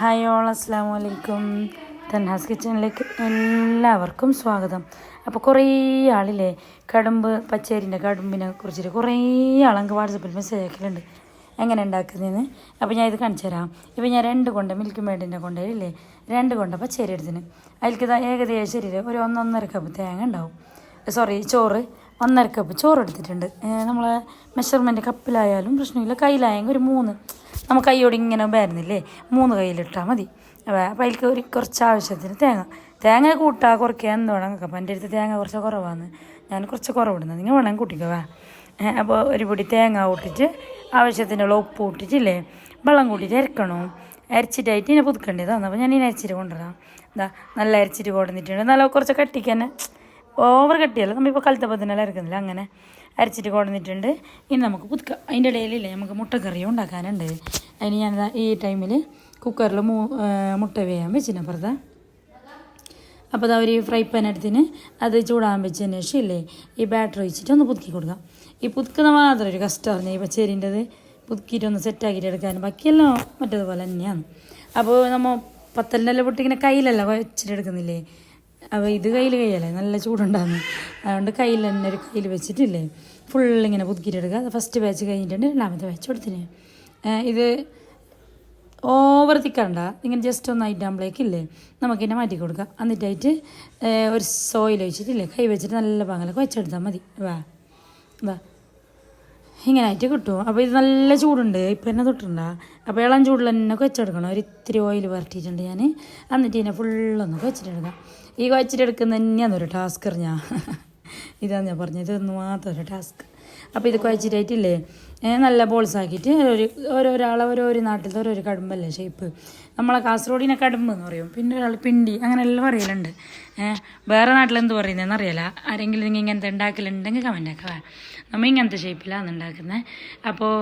Hi all അസ്സാം വലൈക്കും തൻഹാസ് കിച്ചണിലേക്ക് എല്ലാവർക്കും സ്വാഗതം. അപ്പോൾ കുറേ ആളില്ലേ കടുമ്പ് പച്ചേരിന്റെ കടുമ്പിനെ കുറിച്ചിട്ട് കുറേ ആളങ്ങ് വാട്സപ്പിൽ മെസ്സേജ് അയക്കലുണ്ട്. എങ്ങനെ ഉണ്ടാക്കുന്നതെന്ന് അപ്പോൾ ഞാൻ ഇത് കാണിച്ചു തരാം. ഇപ്പോൾ ഞാൻ രണ്ട് കൊണ്ട മിൽക്ക് മേഡിന്റെ കൊണ്ടയില്ലേ രണ്ട് കൊണ്ട പച്ചേരി എടുത്തിന്. അതിലേക്ക് ഇതാ ഏകദേശം ഒരു ഒന്നൊന്നര കപ്പ് തേങ്ങ ഉണ്ടാവും. സോറി ചോറ് ഒന്നര കപ്പ് ചോറ് എടുത്തിട്ടുണ്ട് നമ്മൾ മെഷർമെന്റ് കപ്പിലായാലും പ്രശ്നമില്ല. കയ്യിലായെങ്കിൽ ഒരു മൂന്ന്. നമുക്ക് കൈയോട് ഇങ്ങനെ വരുന്നില്ലേ? മൂന്ന് കയ്യിലിട്ടാൽ മതി. അപ്പോൾ അതിലേക്ക് ഒരു കുറച്ച് ആവശ്യത്തിന് തേങ്ങ. തേങ്ങ കൂട്ടാ കുറയ്ക്കുക എന്ത് വേണം അപ്പം എന്റെ അടുത്ത് തേങ്ങ കുറച്ച് കുറവാണ് ഞാൻ കുറച്ച് കുറവിടുന്നത് നിങ്ങൾ വേണം കൂട്ടിക്കോ അപ്പോൾ ഒരു പൊടി തേങ്ങ കൂട്ടിയിട്ട് ആവശ്യത്തിനുള്ള ഉപ്പ് കൂട്ടിയിട്ടില്ലേ വെള്ളം കൂട്ടിയിട്ട് അരക്കണം? അരച്ചിട്ടായിട്ട് ഇതിനെ പുതുക്കേണ്ടതാണ് അപ്പോൾ ഞാൻ ഇതിനെ അരച്ചിട്ട് കൊണ്ടുവരാം. എന്താ നല്ല അരച്ചിട്ട് കൊണ്ടുവന്നിട്ടുണ്ട്. നല്ല കുറച്ച് കട്ടിക്ക് തന്നെ ഓവർ കട്ടിയല്ല നമ്മളിപ്പോൾ കലത്തപ്പത്തിനെല്ലാം അരക്കുന്നില്ല? അങ്ങനെ അരച്ചിട്ട് കൊണ്ടുവന്നിട്ടുണ്ട് ഇനി നമുക്ക് പുതുക്കാം അതിന്റെ ഇടയിലില്ലേ നമുക്ക് മുട്ടക്കറിയും ഉണ്ടാക്കാനുണ്ട്. അതിന് ഞാൻ ഈ ടൈമിൽ കുക്കറിൽ മൂ മുട്ട വേയാൻ വെച്ചിന് അപ്പുറത്തെ. അപ്പോൾ അതാ ഒരു ഫ്രൈ പാൻ എടുത്തിന്. അത് ചൂടാൻ വെച്ചതിന് ശേഷം ഇല്ലേ ഈ ബാറ്റർ ഒഴിച്ചിട്ട് ഒന്ന് പുതുക്കി കൊടുക്കാം. ഈ പുതുക്കുന്ന മാത്രം ഒരു കഷ്ടമാണ് ഈ പച്ചേരിന്റെത്. പുതുക്കിയിട്ട് ഒന്ന് സെറ്റാക്കിയിട്ട് എടുക്കാനും ബാക്കിയെല്ലാം മറ്റേതുപോലെ തന്നെയാണ്. അപ്പോൾ നമ്മൾ പത്തലിന്റെ പൊട്ടിങ്ങനെ കയ്യിലല്ല വെച്ചിട്ട് എടുക്കുന്നില്ലേ? അപ്പോൾ ഇത് കയ്യിൽ കയ്യല്ലേ? നല്ല ചൂടുണ്ടാകുന്നു അതുകൊണ്ട് കയ്യിൽ തന്നെ ഒരു കയ്യിൽ വെച്ചിട്ടില്ലേ? ഫുൾ ഇങ്ങനെ പുതുക്കിയിട്ടെടുക്കുക ഫസ്റ്റ് ബാച്ച് കഴിഞ്ഞിട്ടുണ്ട്. രണ്ടാമത്തെ ബാച്ച് കൊടുത്തിന്. ഇത് ഓവർ തിക്കണ്ട ഇങ്ങനെ ജസ്റ്റ് ഒന്ന് ആയിട്ടാകുമ്പോഴേക്കില്ലേ നമുക്ക് തന്നെ മാറ്റി കൊടുക്കാം. എന്നിട്ടായിട്ട് ഒരു സോയിൽ വെച്ചിട്ടില്ലേ കൈ വെച്ചിട്ട് നല്ല പാങ്ങലൊക്കെ വെച്ചെടുത്താൽ മതി. വാ. വാ. ഇങ്ങനെ ആയിട്ട് കിട്ടും. അപ്പോൾ ഇത് നല്ല ചൂടുണ്ട്. ഇപ്പം തന്നെ തൊട്ടുണ്ട അപ്പോൾ ഇളം ചൂടിൽ തന്നെ വെച്ചെടുക്കണം ഒരു ഇത്തിരി ഓയിൽ വരട്ടിയിട്ടുണ്ട് ഞാൻ എന്നിട്ട് ഇതിനെ ഫുള്ളൊന്ന് വെച്ചിട്ടെടുക്കാം ഈ കൊച്ചിട്ടെടുക്കുന്ന തന്നെയാണ് ഒരു ടാസ്ക് അറിഞ്ഞാൽ ഇതാണ് ഞാൻ പറഞ്ഞത്. ഇതൊന്ന് മാത്രം ഒരു ടാസ്ക് അപ്പോൾ ഇത് കുഴച്ചിട്ടായിട്ടില്ലേ നല്ല ബോൾസ് ആക്കിയിട്ട് ഒരു ഓരോരാളെ ഓരോരോ നാട്ടിലത്തെ ഓരോരോ കടുമ്പല്ലേ ഷേപ്പ് നമ്മളെ കാസർഗോഡിനെ കടുമ്പ് എന്ന് പറയും. പിന്നെ ഒരാൾ പിണ്ടി. അങ്ങനെ എല്ലാം പറയലുണ്ട്. വേറെ നാട്ടിലെന്ത് പറയുന്നതെന്ന് അറിയില്ല. ആരെങ്കിലും നിങ്ങൾ ഇങ്ങനത്തെ ഉണ്ടാക്കലുണ്ടെങ്കിൽ കമന്റ് ആക്കുക നമ്മൾ ഇങ്ങനത്തെ ഷേപ്പിലാണ് ഉണ്ടാക്കുന്നത് അപ്പോൾ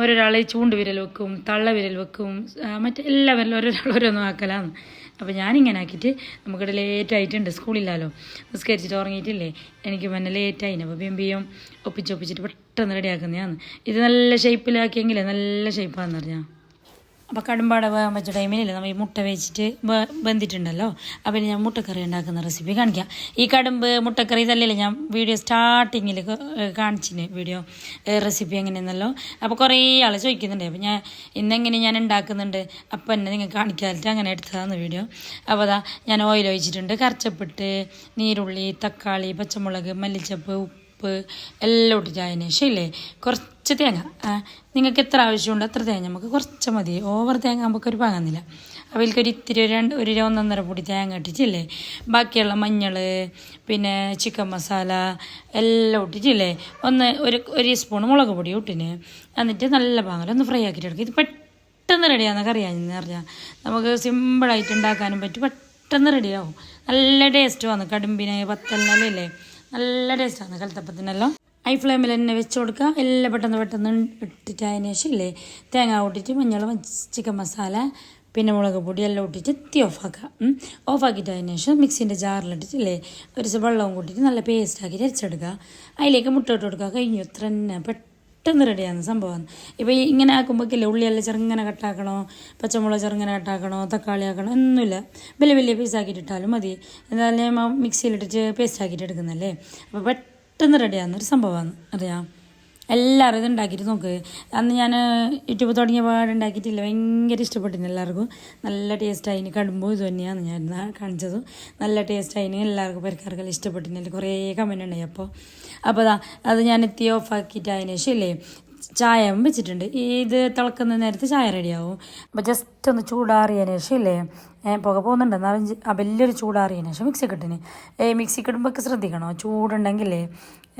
ഓരോരാൾ ചൂണ്ട് വിരൽ വെക്കും തള്ള വിരൽ വെക്കും മറ്റേ എല്ലാ വിരലും ഓരോരാൾ ഓരോന്നും ആക്കലാണ്. അപ്പോൾ ഞാനിങ്ങനെ ആക്കിയിട്ട് നമുക്കിവിടെ ലേറ്റായിട്ടുണ്ട് സ്കൂളില്ലല്ലോ നിസ്കരിച്ചിട്ട് ഉറങ്ങിയിട്ടില്ലേ? എനിക്ക് പിന്നെ ലേറ്റായിന് അപ്പോൾ ബിംബിയും ഒപ്പിച്ചൊപ്പിച്ചിട്ട് പെട്ടെന്ന് റെഡിയാക്കുന്നതാണ് ഇത് നല്ല ഷേപ്പിലാക്കിയെങ്കിലേ നല്ല ഷേപ്പാണെന്ന് പറഞ്ഞാൽ അപ്പോൾ കടുമ്പാട വേകാൻ വെച്ച ടൈമിലില്ല നമ്മൾ ഈ മുട്ട വെച്ചിട്ട് വെന്തിട്ടുണ്ടല്ലോ അപ്പോൾ ഞാൻ മുട്ടക്കറി ഉണ്ടാക്കുന്ന റെസിപ്പി കാണിക്കാം. ഈ കടുമ്പ് മുട്ടക്കറി ഇതല്ലേ ഞാൻ വീഡിയോ സ്റ്റാർട്ടിങ്ങിൽ കാണിച്ചിന് വീഡിയോ റെസിപ്പി എങ്ങനെയെന്നല്ലോ. അപ്പോൾ കുറേ ആൾ ചോദിക്കുന്നുണ്ട്. അപ്പോൾ ഞാൻ ഇന്നെങ്ങനെ ഞാൻ ഉണ്ടാക്കുന്നുണ്ട്? അപ്പം എന്നെ നിങ്ങൾ കാണിക്കാതിട്ട് അങ്ങനെ എടുത്തതാണ് വീഡിയോ അപ്പോൾ അതാ ഞാൻ ഓയിൽ ഒഴിച്ചിട്ടുണ്ട്. കറച്ചപ്പിട്ട് നീരുള്ളി തക്കാളി പച്ചമുളക് മല്ലിച്ചപ്പ് ഉപ്പ് എല്ലാം ഇട്ടിട്ട് അതിന് ശരിയല്ലേ ഇല്ലേ? കുറച്ച് തേങ്ങ. നിങ്ങൾക്ക് എത്ര ആവശ്യമുണ്ട് അത്ര തേങ്ങ നമുക്ക് കുറച്ച് മതി. ഓവർ തേങ്ങ നമുക്ക് ഒരു പാകുന്നില്ല ഇത്തിരി ഒരു രണ്ട് ഒരു ഒന്നൊന്നര പൊടി തേങ്ങ ഇട്ടിട്ടില്ലേ? ബാക്കിയുള്ള മഞ്ഞൾ പിന്നെ ചിക്കൻ മസാല എല്ലാം ഇട്ടിട്ടില്ലേ? ഒന്ന് ഒരു ഒരു സ്പൂൺ മുളക് പൊടി ഇട്ടിന്. എന്നിട്ട് നല്ല പാങ്ങൽ ഒന്ന് ഫ്രൈ ആക്കിയിട്ട് എടുക്കുക ഇത് പെട്ടെന്ന് റെഡിയാണെന്ന് കറിയാന്ന് പറഞ്ഞാൽ നമുക്ക് സിമ്പിളായിട്ട് ഉണ്ടാക്കാനും പറ്റും. പെട്ടെന്ന് റെഡിയാവും നല്ല ടേസ്റ്റ് വന്നു കടുമ്പിനെ പത്തലിനല്ലേ? നല്ല ടേസ്റ്റാണ് കലത്തപ്പത്തിനെല്ലാം ഹൈ ഫ്ലെയിമിൽ തന്നെ വെച്ച് കൊടുക്കുക. എല്ലാം പെട്ടെന്ന് പെട്ടെന്ന് ഇട്ടിട്ട് അതിന് ശേഷം ഇല്ലേ തേങ്ങ കൂട്ടിയിട്ട് മഞ്ഞൾ ചിക്കൻ മസാല പിന്നെ മുളക് പൊടി എല്ലാം ഇട്ടിട്ട് തീ ഓഫാക്കുക ഓഫാക്കിയിട്ട് അതിന് ശേഷം മിക്സിന്റെ ജാറിലിട്ടിട്ടില്ലേ ഒരു വെള്ളവും കൂട്ടിയിട്ട് നല്ല പേസ്റ്റ് ആക്കിയിട്ട് അരച്ചെടുക്കുക. അതിലേക്ക് മുട്ട ഇട്ട് കൊടുക്കുക. കഴിഞ്ഞു. ഇത്ര തന്നെ പെട്ടെന്ന് റെഡിയാകുന്ന സംഭവമാണ്. ഇപ്പോൾ ഈ ഇങ്ങനെ ആക്കുമ്പോഴേക്കില്ലേ ഉള്ളിയെല്ലാം ചെറുങ്ങനെ കട്ടാക്കണോ പച്ചമുളക് ചെറുങ്ങനെ കട്ടാക്കണോ തക്കാളി ആക്കണോ ഒന്നുമില്ല. വലിയ വലിയ പീസാക്കിയിട്ടിട്ടാലും മതി. എന്തായാലും മിക്സിയിലിട്ടിട്ട് പേസ്റ്റ് ആക്കിയിട്ട് എടുക്കുന്നല്ലേ അപ്പോൾ പെട്ടെന്ന് റെഡിയാകുന്ന ഒരു സംഭവമാണ്. അറിയാം? എല്ലാവരും ഇത് ഉണ്ടാക്കിയിട്ട് നോക്ക്. അന്ന് ഞാൻ യൂട്യൂബ് തുടങ്ങിയ പാട് ഉണ്ടാക്കിയിട്ടില്ല. ഭയങ്കര ഇഷ്ടപ്പെട്ടിരുന്നു എല്ലാവർക്കും. നല്ല ടേസ്റ്റ് ആയിന് കടുമ്പോൾ ഇത് തന്നെയാണ് ഞാൻ കാണിച്ചത്. നല്ല ടേസ്റ്റ് ആയിന് എല്ലാവർക്കും പരിക്കാർക്കെല്ലാം ഇഷ്ടപ്പെട്ടിരുന്നില്ല കുറേ കമന്റ് ഉണ്ടായി. അപ്പോൾ അപ്പോൾ അതാ അത് ഞാൻ എത്തി ഓഫാക്കിയിട്ട് അതിന് ശേഷം ഇല്ലേ? ചായ വെച്ചിട്ടുണ്ട്. ഇത് തിളക്കുന്ന നേരത്ത് ചായ റെഡിയാവും അപ്പോൾ ജസ്റ്റ് ഒന്ന് ചൂടാറിയതിന് ശേഷം ഇല്ലേ പുക പോകുന്നുണ്ട്. എന്നാലും വലിയൊരു ചൂടാറിയതിന് ശേഷം മിക്സി കിട്ടിന് മിക്സി കിട്ടുമ്പോൾ ശ്രദ്ധിക്കണോ. ചൂടുണ്ടെങ്കിലേ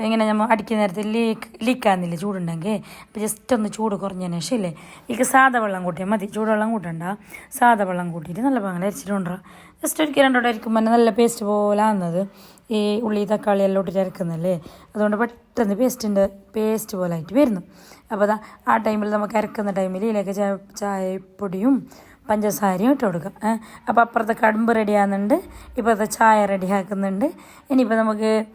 ഇങ്ങനെ നമ്മൾ അടിക്കുന്ന നേരത്തെ ലീക്ക് ലീക്കാകുന്നില്ല ചൂടുണ്ടെങ്കിൽ. അപ്പോൾ ജസ്റ്റ് ഒന്ന് ചൂട് കുറഞ്ഞതിന് ശേഷം ഇല്ലേ എനിക്ക് സാധാ വെള്ളം കൂട്ടിയാൽ മതി. ചൂടുവെള്ളം കൂട്ടണ്ട. സാധാ വെള്ളം കൂട്ടിയിട്ട് നല്ല പാങ്ങനെ അരച്ചിട്ടുണ്ട്. ജസ്റ്റ് ഒരിക്കൽ രണ്ടോടെ അരിക്കുമ്പോൾ നല്ല പേസ്റ്റ് പോലെ ആകുന്നത് ഈ ഉള്ളി തക്കാളി എല്ലാം ഇട്ടിട്ട് അരക്കുന്നല്ലേ. അതുകൊണ്ട് പെട്ടെന്ന് പേസ്റ്റിന്റെ പേസ്റ്റ് പോലെ ആയിട്ട് വരുന്നു. അപ്പോൾ അതാ ആ ടൈമിൽ നമുക്ക് അരക്കുന്ന ടൈമിൽ ഇതിലേക്ക് ചായ ചായപ്പൊടിയും പഞ്ചസാരയും ഇട്ട് കൊടുക്കാം. അപ്പോൾ അപ്പുറത്തെ കടുമ്പ് റെഡി ആകുന്നുണ്ട്. ഇപ്പോഴത്തെ ചായ റെഡി ആക്കുന്നുണ്ട്. ഇനിയിപ്പോൾ നമുക്ക്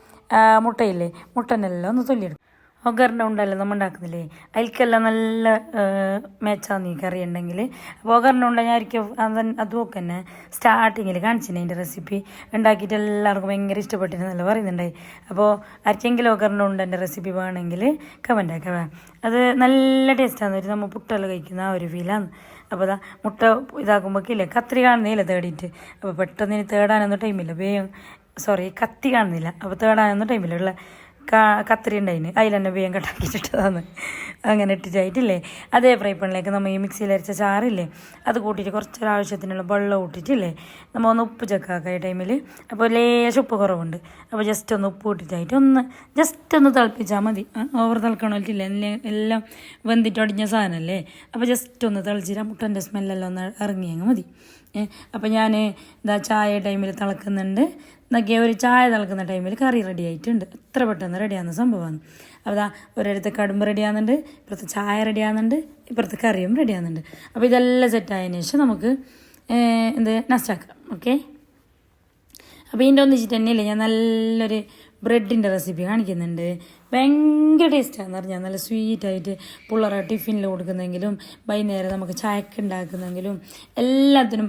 മുട്ടയില്ലേ? മുട്ടനെല്ലാം ഒന്ന് തൊല്ലിയെടുക്കും. ഒഗറിന്റെ ഉണ്ടല്ലോ നമ്മൾ ഉണ്ടാക്കുന്നില്ലേ അതിൽക്കെല്ലാം നല്ല മേച്ചാന്ന് ഈ കറി ഉണ്ടെങ്കിൽ അപ്പോൾ ഒഗറിന്റെ ഉണ്ട ഞാൻ ഒരിക്കൽ അത് അതുമൊക്കെ തന്നെ സ്റ്റാർട്ടിങ്ങിൽ കാണിച്ചിന് അതിന്റെ റെസിപ്പി ഉണ്ടാക്കിയിട്ട് എല്ലാവർക്കും ഭയങ്കര ഇഷ്ടപ്പെട്ടിരുന്നല്ലോ പറയുന്നുണ്ടായി അപ്പോൾ ആർക്കെങ്കിലും ഒഗറിന്റെ ഉണ്ടന്റെ റെസിപ്പി വേണമെങ്കിൽ കമന്റ് ആക്കാം. അത് നല്ല ടേസ്റ്റാണ് ഒരു നമ്മൾ പുട്ടെല്ലാം കഴിക്കുന്ന ആ ഒരു ഫീലാണ് അപ്പോൾ അതാ മുട്ട ഇതാക്കുമ്പോഴേക്കില്ലേ കത്രി കാണുന്നില്ല തേടിയിട്ട്? അപ്പോൾ പെട്ടെന്ന് ഇനി തേടാനൊന്നും ടൈമില്ല വേഗം സോറി കത്തി കാണുന്നില്ല. അപ്പോൾ തേടാനൊന്നും ടൈമില്ല ഉള്ള കാ കത്രി ഉണ്ടായിന്. അതിൽ തന്നെ വേഗം കട്ടാക്കിച്ചിട്ടതാന്ന് അങ്ങനെ ഇട്ടിട്ടായിട്ടില്ലേ? അതേ ഫ്രൈ പണിലേക്ക് നമ്മൾ ഈ മിക്സിയിൽ അരച്ച ചാറില്ലേ അത് കൂട്ടിയിട്ട് കുറച്ചൊരാവശ്യത്തിനുള്ള വെള്ളം കൂട്ടിയിട്ടില്ലേ നമ്മൾ ഒന്ന് ഉപ്പ് ചെക്കാക്ക ഈ ടൈമിൽ അപ്പോൾ ലേശം ഉപ്പ് കുറവുണ്ട്. അപ്പോൾ ജസ്റ്റ് ഒന്ന് ഉപ്പ് കൂട്ടിയിട്ടായിട്ട് ഒന്ന് ജസ്റ്റ് ഒന്ന് തിളപ്പിച്ചാൽ മതി. ഓവർ തിളക്കണമല്ലില്ല എല്ലാം വെന്തിട്ട് ഒടിഞ്ഞ സാധനമല്ലേ അപ്പോൾ ജസ്റ്റ് ഒന്ന് തിളച്ചിട്ട് മുട്ടന്റെ സ്മെല്ലെല്ലാം ഒന്ന് ഇറങ്ങിയങ്ങ് മതി. അപ്പോൾ ഞാൻ ഇതാ ചായ ടൈമിൽ തിളക്കുന്നുണ്ട്. എന്നൊക്കെ ഒരു ചായ തിളക്കുന്ന ടൈമിൽ കറി റെഡി ആയിട്ടുണ്ട്. എത്ര പെട്ടെന്ന് റെഡിയാകുന്ന സംഭവമാണ്. അപ്പോൾ ഇതാ ഒരിടത്ത് കടുമ്പ് റെഡിയാകുന്നുണ്ട് ഇപ്പുറത്ത് ചായ റെഡിയാകുന്നുണ്ട് ഇപ്പുറത്ത് കറിയും റെഡിയാകുന്നുണ്ട് അപ്പോൾ ഇതെല്ലാം സെറ്റായതിനു ശേഷം നമുക്ക് എന്ത് നസ്റ്റാക്കാം. ഓക്കെ? അപ്പോൾ ഇതിന്റെ ഒന്നിച്ചിട്ട് തന്നെയല്ലേ ഞാൻ നല്ലൊരു ബ്രെഡിന്റെ റെസിപ്പി കാണിക്കുന്നുണ്ട്. ഭയങ്കര ടേസ്റ്റാണെന്ന് പറഞ്ഞാൽ നല്ല സ്വീറ്റായിട്ട് പിള്ളേരെ ടിഫിനിൽ കൊടുക്കുന്നെങ്കിലും വൈകുന്നേരം നമുക്ക് ചായക്ക് ഉണ്ടാക്കുന്നെങ്കിലും എല്ലാത്തിനും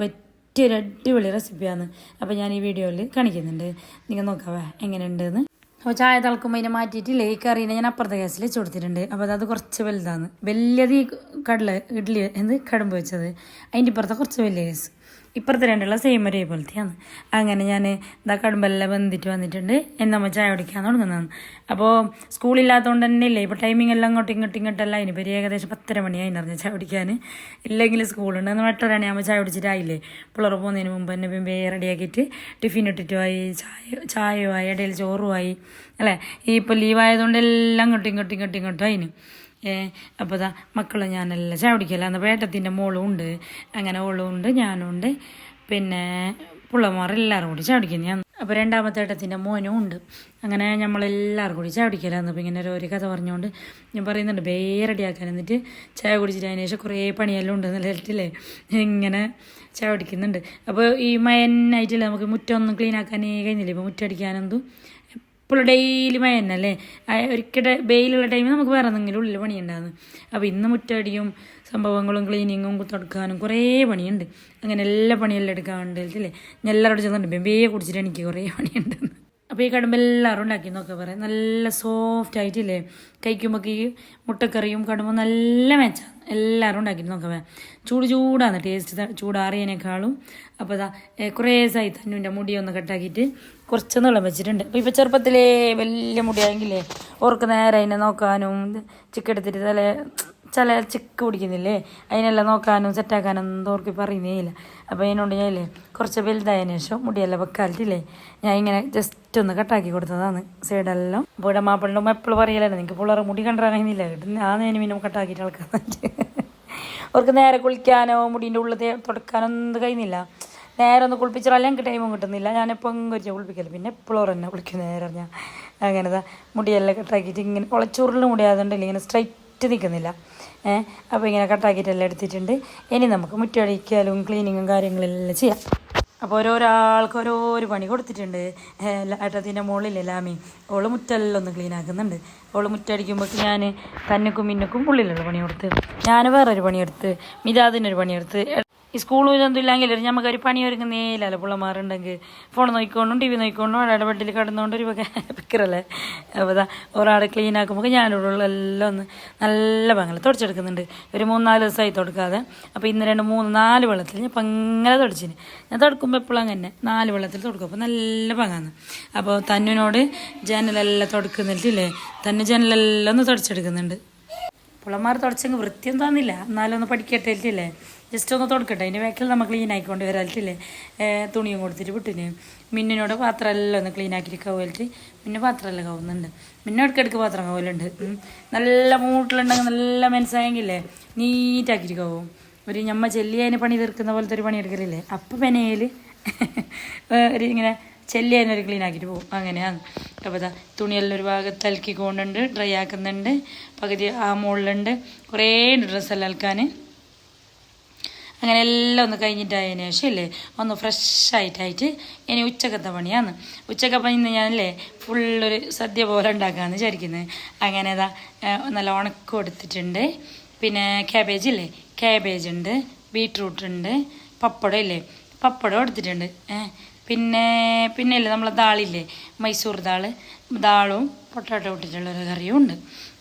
പറ്റിയൊരു അടിപൊളി റെസിപ്പിയാണ്. അപ്പോൾ ഞാൻ ഈ വീഡിയോയിൽ കാണിക്കുന്നുണ്ട്. നിങ്ങൾ നോക്കാവേ എങ്ങനെയുണ്ടെന്ന്. അപ്പോൾ ചായ തിളക്കുമ്പോൾ അതിനെ മാറ്റിയിട്ടില്ലേ? ഈ കറീനെ ഞാൻ അപ്പുറത്തെ ഗ്യാസിൽ വെച്ച് കൊടുത്തിട്ടുണ്ട്. അപ്പോൾ അത് കുറച്ച് വലുതാണ്. വലിയത് ഈ കടല ഇഡ്ഡലി എന്ത് കടുമ്പ് വെച്ചത്. അതിന്റെ ഇപ്പുറത്തെ കുറച്ച് വലിയ ഗ്യാസ്. ഇപ്പുറത്തെ രണ്ടുള്ള സെയിം ഒരേ പോലത്തെയാണ് അങ്ങനെ ഞാൻ ഇതാ കടുമ്പെല്ലാം വെന്തിട്ട് വന്നിട്ടുണ്ട്. എന്നമ്മ ചായ കുടിക്കാൻ തുടങ്ങുന്നതാണ്. അപ്പോൾ സ്കൂളില്ലാത്തതുകൊണ്ട് തന്നെ ഇല്ലേ ഇപ്പോൾ ടൈമിംഗ് എല്ലാം അങ്ങോട്ടും ഇങ്ങോട്ടും ഇങ്ങോട്ടല്ല അതിന് പേര് ഏകദേശം പത്തര മണിയായി അറിഞ്ഞ ചായ കുടിക്കാൻ. ഇല്ലെങ്കിൽ സ്കൂളുണ്ട് എന്ന് എട്ടരയാണ് അമ്മ ചായ കുടിച്ചിട്ടായില്ലേ പിള്ളേർ പോകുന്നതിന് മുമ്പ് തന്നെ വേ റെഡിയാക്കിയിട്ട് ടിഫിൻ ഇട്ടിട്ടുമായി ചായ ചായയുമായി ഇടയിൽ ചോറുമായി അല്ലേ? ഈ ഇപ്പോൾ ലീവായതുകൊണ്ട് എല്ലാം ഇങ്ങോട്ടും ഇങ്ങോട്ടും ഇങ്ങോട്ടും ഇങ്ങോട്ടും അതിന് ഏ അപ്പോൾ ഇതാ മക്കളെ ഞാനെല്ലാം ചായ എന്നാൽ പേട്ടത്തിന്റെ മോളും ഉണ്ട്. അങ്ങനെ ഓളും ഉണ്ട് ഞാനും ഉണ്ട്. പിന്നെ പിള്ളമാരെല്ലാവരും കൂടി ചവിടിക്കുന്നു ഞാൻ അപ്പോൾ രണ്ടാമത്തെ ഏട്ടത്തിന്റെ മോനും ഉണ്ട്. അങ്ങനെ നമ്മളെല്ലാവർക്കും കൂടി ചായ അപ്പോൾ ഇങ്ങനെ ഒരു കഥ പറഞ്ഞുകൊണ്ട് ഞാൻ പറയുന്നുണ്ട്. വേ റെഡിയാക്കാൻ എന്നിട്ട് ചായ കുടിച്ചിട്ട് അതിന് ശേഷം കുറേ പണിയെല്ലാം ഉണ്ട് നിലയിട്ടില്ലേ ഇങ്ങനെ ചായ കുടിക്കുന്നുണ്ട്. അപ്പോൾ ഈ മയനായിട്ടില്ല നമുക്ക് മുറ്റമൊന്നും ക്ലീൻ ആക്കാനേ കഴിഞ്ഞില്ല? ഇപ്പോൾ മുറ്റടിക്കാനെന്തും എപ്പോഴും ഡെയിലി മഴ തന്നെ അല്ലേ ഒരിക്കൽ വെയിലുള്ള ടൈമിൽ നമുക്ക് വേറെ എന്തെങ്കിലും ഉള്ളിൽ പണിയുണ്ടാകുന്നു അപ്പോൾ ഇന്ന് മുറ്റടിയും സംഭവങ്ങളും ക്ലീനിങ്ങും തുടക്കാനും കുറേ പണിയുണ്ട്. അങ്ങനെ എല്ലാ പണിയെല്ലാം എടുക്കാറുണ്ട് അല്ലേ? ഞാൻ എല്ലാവരോടും ചെന്നിട്ടുണ്ട് ബേ കുടിച്ചിട്ട് എനിക്ക് കുറേ പണിയുണ്ട് അപ്പോൾ ഈ കടുമ്പ് എല്ലാവരും ഉണ്ടാക്കി നോക്കാൻ പറയാം നല്ല സോഫ്റ്റ് ആയിട്ടില്ലേ? കഴിക്കുമ്പോൾ ഈ മുട്ടക്കറിയും കടുമ്പും നല്ല മെച്ചാണ് എല്ലാവരും ഉണ്ടാക്കി നോക്കാൻ പറയാം ചൂട് ചൂടാണ് ടേസ്റ്റ് ചൂടാറിയതിനേക്കാളും. അപ്പോൾ അതാ കുറേ സായി തന്നുവിന്റെ മുടിയൊന്ന് കട്ടാക്കിയിട്ട് കുറച്ച് നീളം വെച്ചിട്ടുണ്ട്. അപ്പോൾ ഇപ്പോൾ ചെറുപ്പത്തിലേ വലിയ മുടിയായെങ്കിലേ ഓർക്ക് നേരെ അതിനെ നോക്കാനും ചിക്കെടുത്തിട്ട് തല ചില ചിക്ക് പിടിക്കുന്നില്ലേ അതിനെല്ലാം നോക്കാനും സെറ്റാക്കാനും ഓർക്ക് പറയുന്നേ ഇല്ല. അപ്പോൾ അതിനോട് ഞാൻ ഇല്ലേ കുറച്ച് വലുതായതിനു ശേഷം മുടിയെല്ലാം വെക്കാലിട്ടില്ലേ ഞാൻ ഇങ്ങനെ ജസ്റ്റ് ഒന്ന് കട്ടാക്കി കൊടുത്തതാണ് സൈഡെല്ലാം ഇവിടെ മാപ്പിളും എപ്പോഴും പറയലല്ലോ നിങ്ങൾക്ക് പിള്ളേർ മുടി കണ്ടാൻ കഴിയുന്നില്ല. കിട്ടുന്ന ആ നേരം പിന്നെ കട്ടാക്കിയിട്ട് ആൾക്കാർ അവർക്ക് നേരെ കുളിക്കാനോ മുടീന്റെ ഉള്ളിൽ തുടക്കാനോ ഒന്നും കഴിയുന്നില്ല. നേരെ ഒന്ന് കുളിപ്പിച്ചാലും എനിക്ക് ടൈമും കിട്ടുന്നില്ല. ഞാനിപ്പോൾ കുറച്ച് കുളിപ്പിക്കൽ. പിന്നെ എപ്പോഴും തന്നെ കുളിക്കും നേരെ ഞാൻ അങ്ങനെ മുടിയെല്ലാം കട്ടാക്കിയിട്ട് ഇങ്ങനെ കുളച്ചുരുളിൽ മുടിയാതുകൊണ്ടല്ലേ ഇങ്ങനെ സ്ട്രൈറ്റ് നിൽക്കുന്നില്ല അപ്പോൾ ഇങ്ങനെ കട്ടാക്കിയിട്ടെല്ലാം എടുത്തിട്ടുണ്ട്. ഇനി നമുക്ക് മുറ്റടിക്കലും ക്ലീനിങ്ങും കാര്യങ്ങളെല്ലാം ചെയ്യാം. അപ്പോൾ ഓരോരാൾക്ക് ഓരോരോ പണി കൊടുത്തിട്ടുണ്ട്. ഏട്ടത്തിന്റെ മുകളിലെ ലാമി? ഓൾ മുറ്റെല്ലാം ഒന്ന് ക്ലീൻ ആക്കുന്നുണ്ട്. ഓൾ മുറ്റടിക്കുമ്പോൾ ഞാൻ തന്നക്കും മിന്നക്കും ഉള്ളിലുള്ള പണി കൊടുത്ത് ഞാൻ വേറൊരു പണിയെടുത്ത് മിതാദിനൊരു പണിയെടുത്ത് ഈ സ്കൂളും ഇതൊന്നും ഇല്ലെങ്കിൽ ഞമ്മക്ക് ഒരു പണി ഒരുങ്ങുന്നേലല്ലോ പിള്ളമാരുണ്ടെങ്കിൽ ഫോൺ നോക്കിക്കൊണ്ടും ടി വി നോക്കിക്കൊണ്ടും അവിടെ ബെഡിൽ കിടന്നുകൊണ്ട് ഒരു പിക്കറല്ലേ അപ്പോൾ ഇതാ ഒരാൾ ക്ലീൻ ആക്കുമ്പോൾ ഞാനിവിടെ എല്ലാം ഒന്ന് നല്ല ഭംഗിയിൽ തുടച്ചെടുക്കുന്നുണ്ട്. ഒരു മൂന്നാൽ ദിവസമായി തുടക്കാതെ. അപ്പോൾ ഇന്ന് രണ്ട് മൂന്ന് നാല് വെള്ളത്തിൽ ഞാൻ പങ്ങനെ തുടച്ചിന്. ഞാൻ തുടക്കുമ്പോൾ എപ്പോഴും അങ്ങനെ. നാല് വെള്ളത്തിൽ തുടക്കും. അപ്പോൾ നല്ല ഭംഗാന്ന് അപ്പോൾ തന്നിനോട് ജനലെല്ലാം തുടക്കുന്നില്ലേ? തന്നെ ജനലെല്ലാം ഒന്ന് തുടച്ചെടുക്കുന്നുണ്ട്. പുള്ളന്മാർ തുടച്ചെങ്കിൽ വൃത്തിയൊന്നും തോന്നില്ല. എന്നാലും ഒന്ന് പഠിക്കട്ടെ ഇല്ലേ? ജസ്റ്റ് ഒന്ന് തുടക്കട്ടെ. അതിന്റെ ബാക്കിൽ നമ്മൾ ക്ലീൻ ആക്കിക്കൊണ്ട് വരാലിട്ടില്ലേ തുണിയും കൊടുത്തിട്ട് വിട്ടിന്. മിന്നിനോട് പാത്രമെല്ലാം ഒന്ന് ക്ലീൻ ആക്കിയിട്ട് കവലിട്ട് പിന്നെ പാത്രമെല്ലാം കവുന്നുണ്ട്. പിന്നെ ഇടയ്ക്കിടയ്ക്ക് പാത്രം കവലുണ്ട്. നല്ല മൂട്ടിലുണ്ടെങ്കിൽ നല്ല മനസ്സായെങ്കിലേ നീറ്റാക്കിയിട്ട് കവും. ഒരു ഞമ്മ ചെല്ലിയതിന് പണി തീർക്കുന്ന പോലത്തെ ഒരു പണി എടുക്കലില്ലേ? അപ്പം പെനയിൽ ഒരു ഇങ്ങനെ ചെല്ലി അതിനൊരു ക്ലീൻ ആക്കിയിട്ട് പോകും അങ്ങനെയാണ്. അപ്പോൾ ഇതാ തുണിയെല്ലാം ഒരു ഭാഗത്ത് അലക്കിക്കൊണ്ടുണ്ട് ഡ്രൈ ആക്കുന്നുണ്ട്. പകുതി ആ മുകളിലുണ്ട്. കുറേ ഡ്രസ്സെല്ലാം അലക്കാൻ. അങ്ങനെ എല്ലാം ഒന്ന് കഴിഞ്ഞിട്ടായതിനു ശേഷം ഇല്ലേ ഒന്ന് ഫ്രഷ് ആയിട്ടായിട്ട് ഇനി ഉച്ചക്കത്തെ പണിയാണ്. ഉച്ചക്കപ്പം ഇന്ന് ഞാനല്ലേ ഫുള്ളൊരു സദ്യ പോലെ ഉണ്ടാക്കാമെന്ന് വിചാരിക്കുന്നത് അങ്ങനെ ഇതാ നല്ല ഉണക്ക് കൊടുത്തിട്ടുണ്ട്. പിന്നെ ക്യാബേജ് ഇല്ലേ? ക്യാബേജ് ഉണ്ട് ബീട്രൂട്ട് ഉണ്ട് പപ്പടം ഇല്ലേ? പപ്പടം എടുത്തിട്ടുണ്ട് പിന്നെ പിന്നെ ഇല്ലേ നമ്മളെ ദാളില്ലേ? മൈസൂർ ദാൾ. ദാളും പൊട്ടാട്ടോ ഇട്ടിട്ടുള്ളൊരു കറിയും ഉണ്ട്.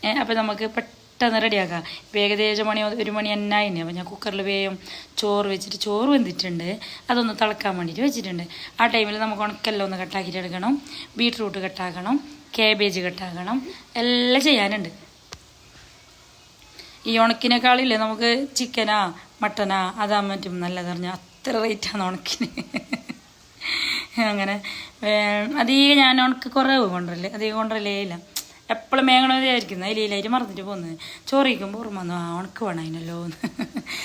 അപ്പം അപ്പോൾ നമുക്ക് പെട്ടെന്ന് റെഡിയാക്കാം. ഇപ്പം ഏകദേശം മണി ഒരു മണി എന്നായിന്. അപ്പോൾ ഞാൻ കുക്കറിൽ വേഗം ചോറ് വെച്ചിട്ട് ചോറ് വെന്തിട്ടുണ്ട്. അതൊന്ന് തിളക്കാൻ വേണ്ടിയിട്ട് വെച്ചിട്ടുണ്ട്. ആ ടൈമിൽ നമുക്ക് ഉണക്കെല്ലാം ഒന്ന് കട്ടാക്കിയിട്ട് എടുക്കണം. ബീട്രൂട്ട് കട്ടാക്കണം കാബേജ് കട്ടാക്കണം എല്ലാം ചെയ്യാനുണ്ട്. ഈ ഉണക്കിനേക്കാളില്ലേ നമുക്ക് ചിക്കനാ മട്ടനാ അതാ മറ്റും നല്ലതറിഞ്ഞ അത്ര റേറ്റാണ് ഉണക്കിന്. അങ്ങനെ അധികം ഞാൻ ഉണക്ക് കുറവ് കൊണ്ടുവരല്ലേ അധികം കൊണ്ടുവരലേ ഇല്ല. എപ്പോഴും മേങ്ങണമെന്ന് വിചാരിക്കുന്നത് അതിലായിട്ട് മറന്നിട്ട് പോകുന്നത്. ചോറിക്കുമ്പോൾ ഓർമ്മ വന്നു ആ ഉണക്ക് വേണം അതിനല്ലോ എന്ന്.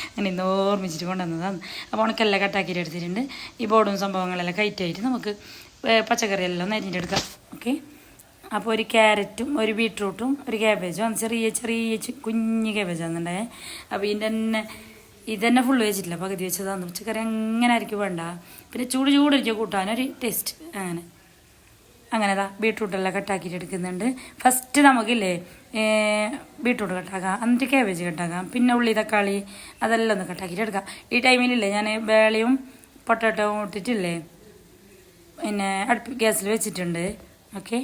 അങ്ങനെ ഇന്ന് ഓർമ്മിച്ചിട്ട് കൊണ്ടുവന്നതാണ്. അപ്പോൾ ഉണക്കെല്ലാം കട്ടാക്കിയിട്ട് എടുത്തിട്ടുണ്ട്. ഈ ബോർഡും സംഭവങ്ങളെല്ലാം കയറ്റായിട്ട് നമുക്ക് പച്ചക്കറിയെല്ലാം ഒന്ന് അരിഞ്ഞെടുക്കാം ഓക്കെ? അപ്പോൾ ഒരു ക്യാരറ്റും ഒരു ബീട്രൂട്ടും ഒരു ക്യാബേജും. അന്ന് ചെറിയ ചെറിയ കുഞ്ഞ് ക്യാബേജാണ് ഉണ്ടായേ അപ്പോൾ ഇതിന്റെ തന്നെ ഇതന്നെ ഫുള്ള് വെച്ചിട്ടില്ല. പകുതി വെച്ചതാണ് പച്ചക്കറി അങ്ങനെ ആയിരിക്കും വേണ്ട. പിന്നെ ചൂട് ചൂടിരിക്കുക കൂട്ടാനൊരു ടേസ്റ്റ് അങ്ങനെ. അങ്ങനെ ദാ ബീട്രൂട്ടെല്ലാം കട്ടാക്കിയിട്ട് എടുക്കുന്നുണ്ട്. ഫസ്റ്റ് നമുക്കില്ലേ ബീട്രൂട്ട് കട്ടാക്കാം എന്നിട്ട് ക്യാബേജ് കട്ടാക്കാം പിന്നെ ഉള്ളി തക്കാളി അതെല്ലാം ഒന്ന് കട്ടാക്കിയിട്ട് എടുക്കാം. ഈ ടൈമിലില്ലേ ഞാൻ വേളയും പൊട്ടാറ്റവും ഇട്ടിട്ടില്ലേ പിന്നെ അടുപ്പ് ഗ്യാസിൽ വെച്ചിട്ടുണ്ട്. ഓക്കെ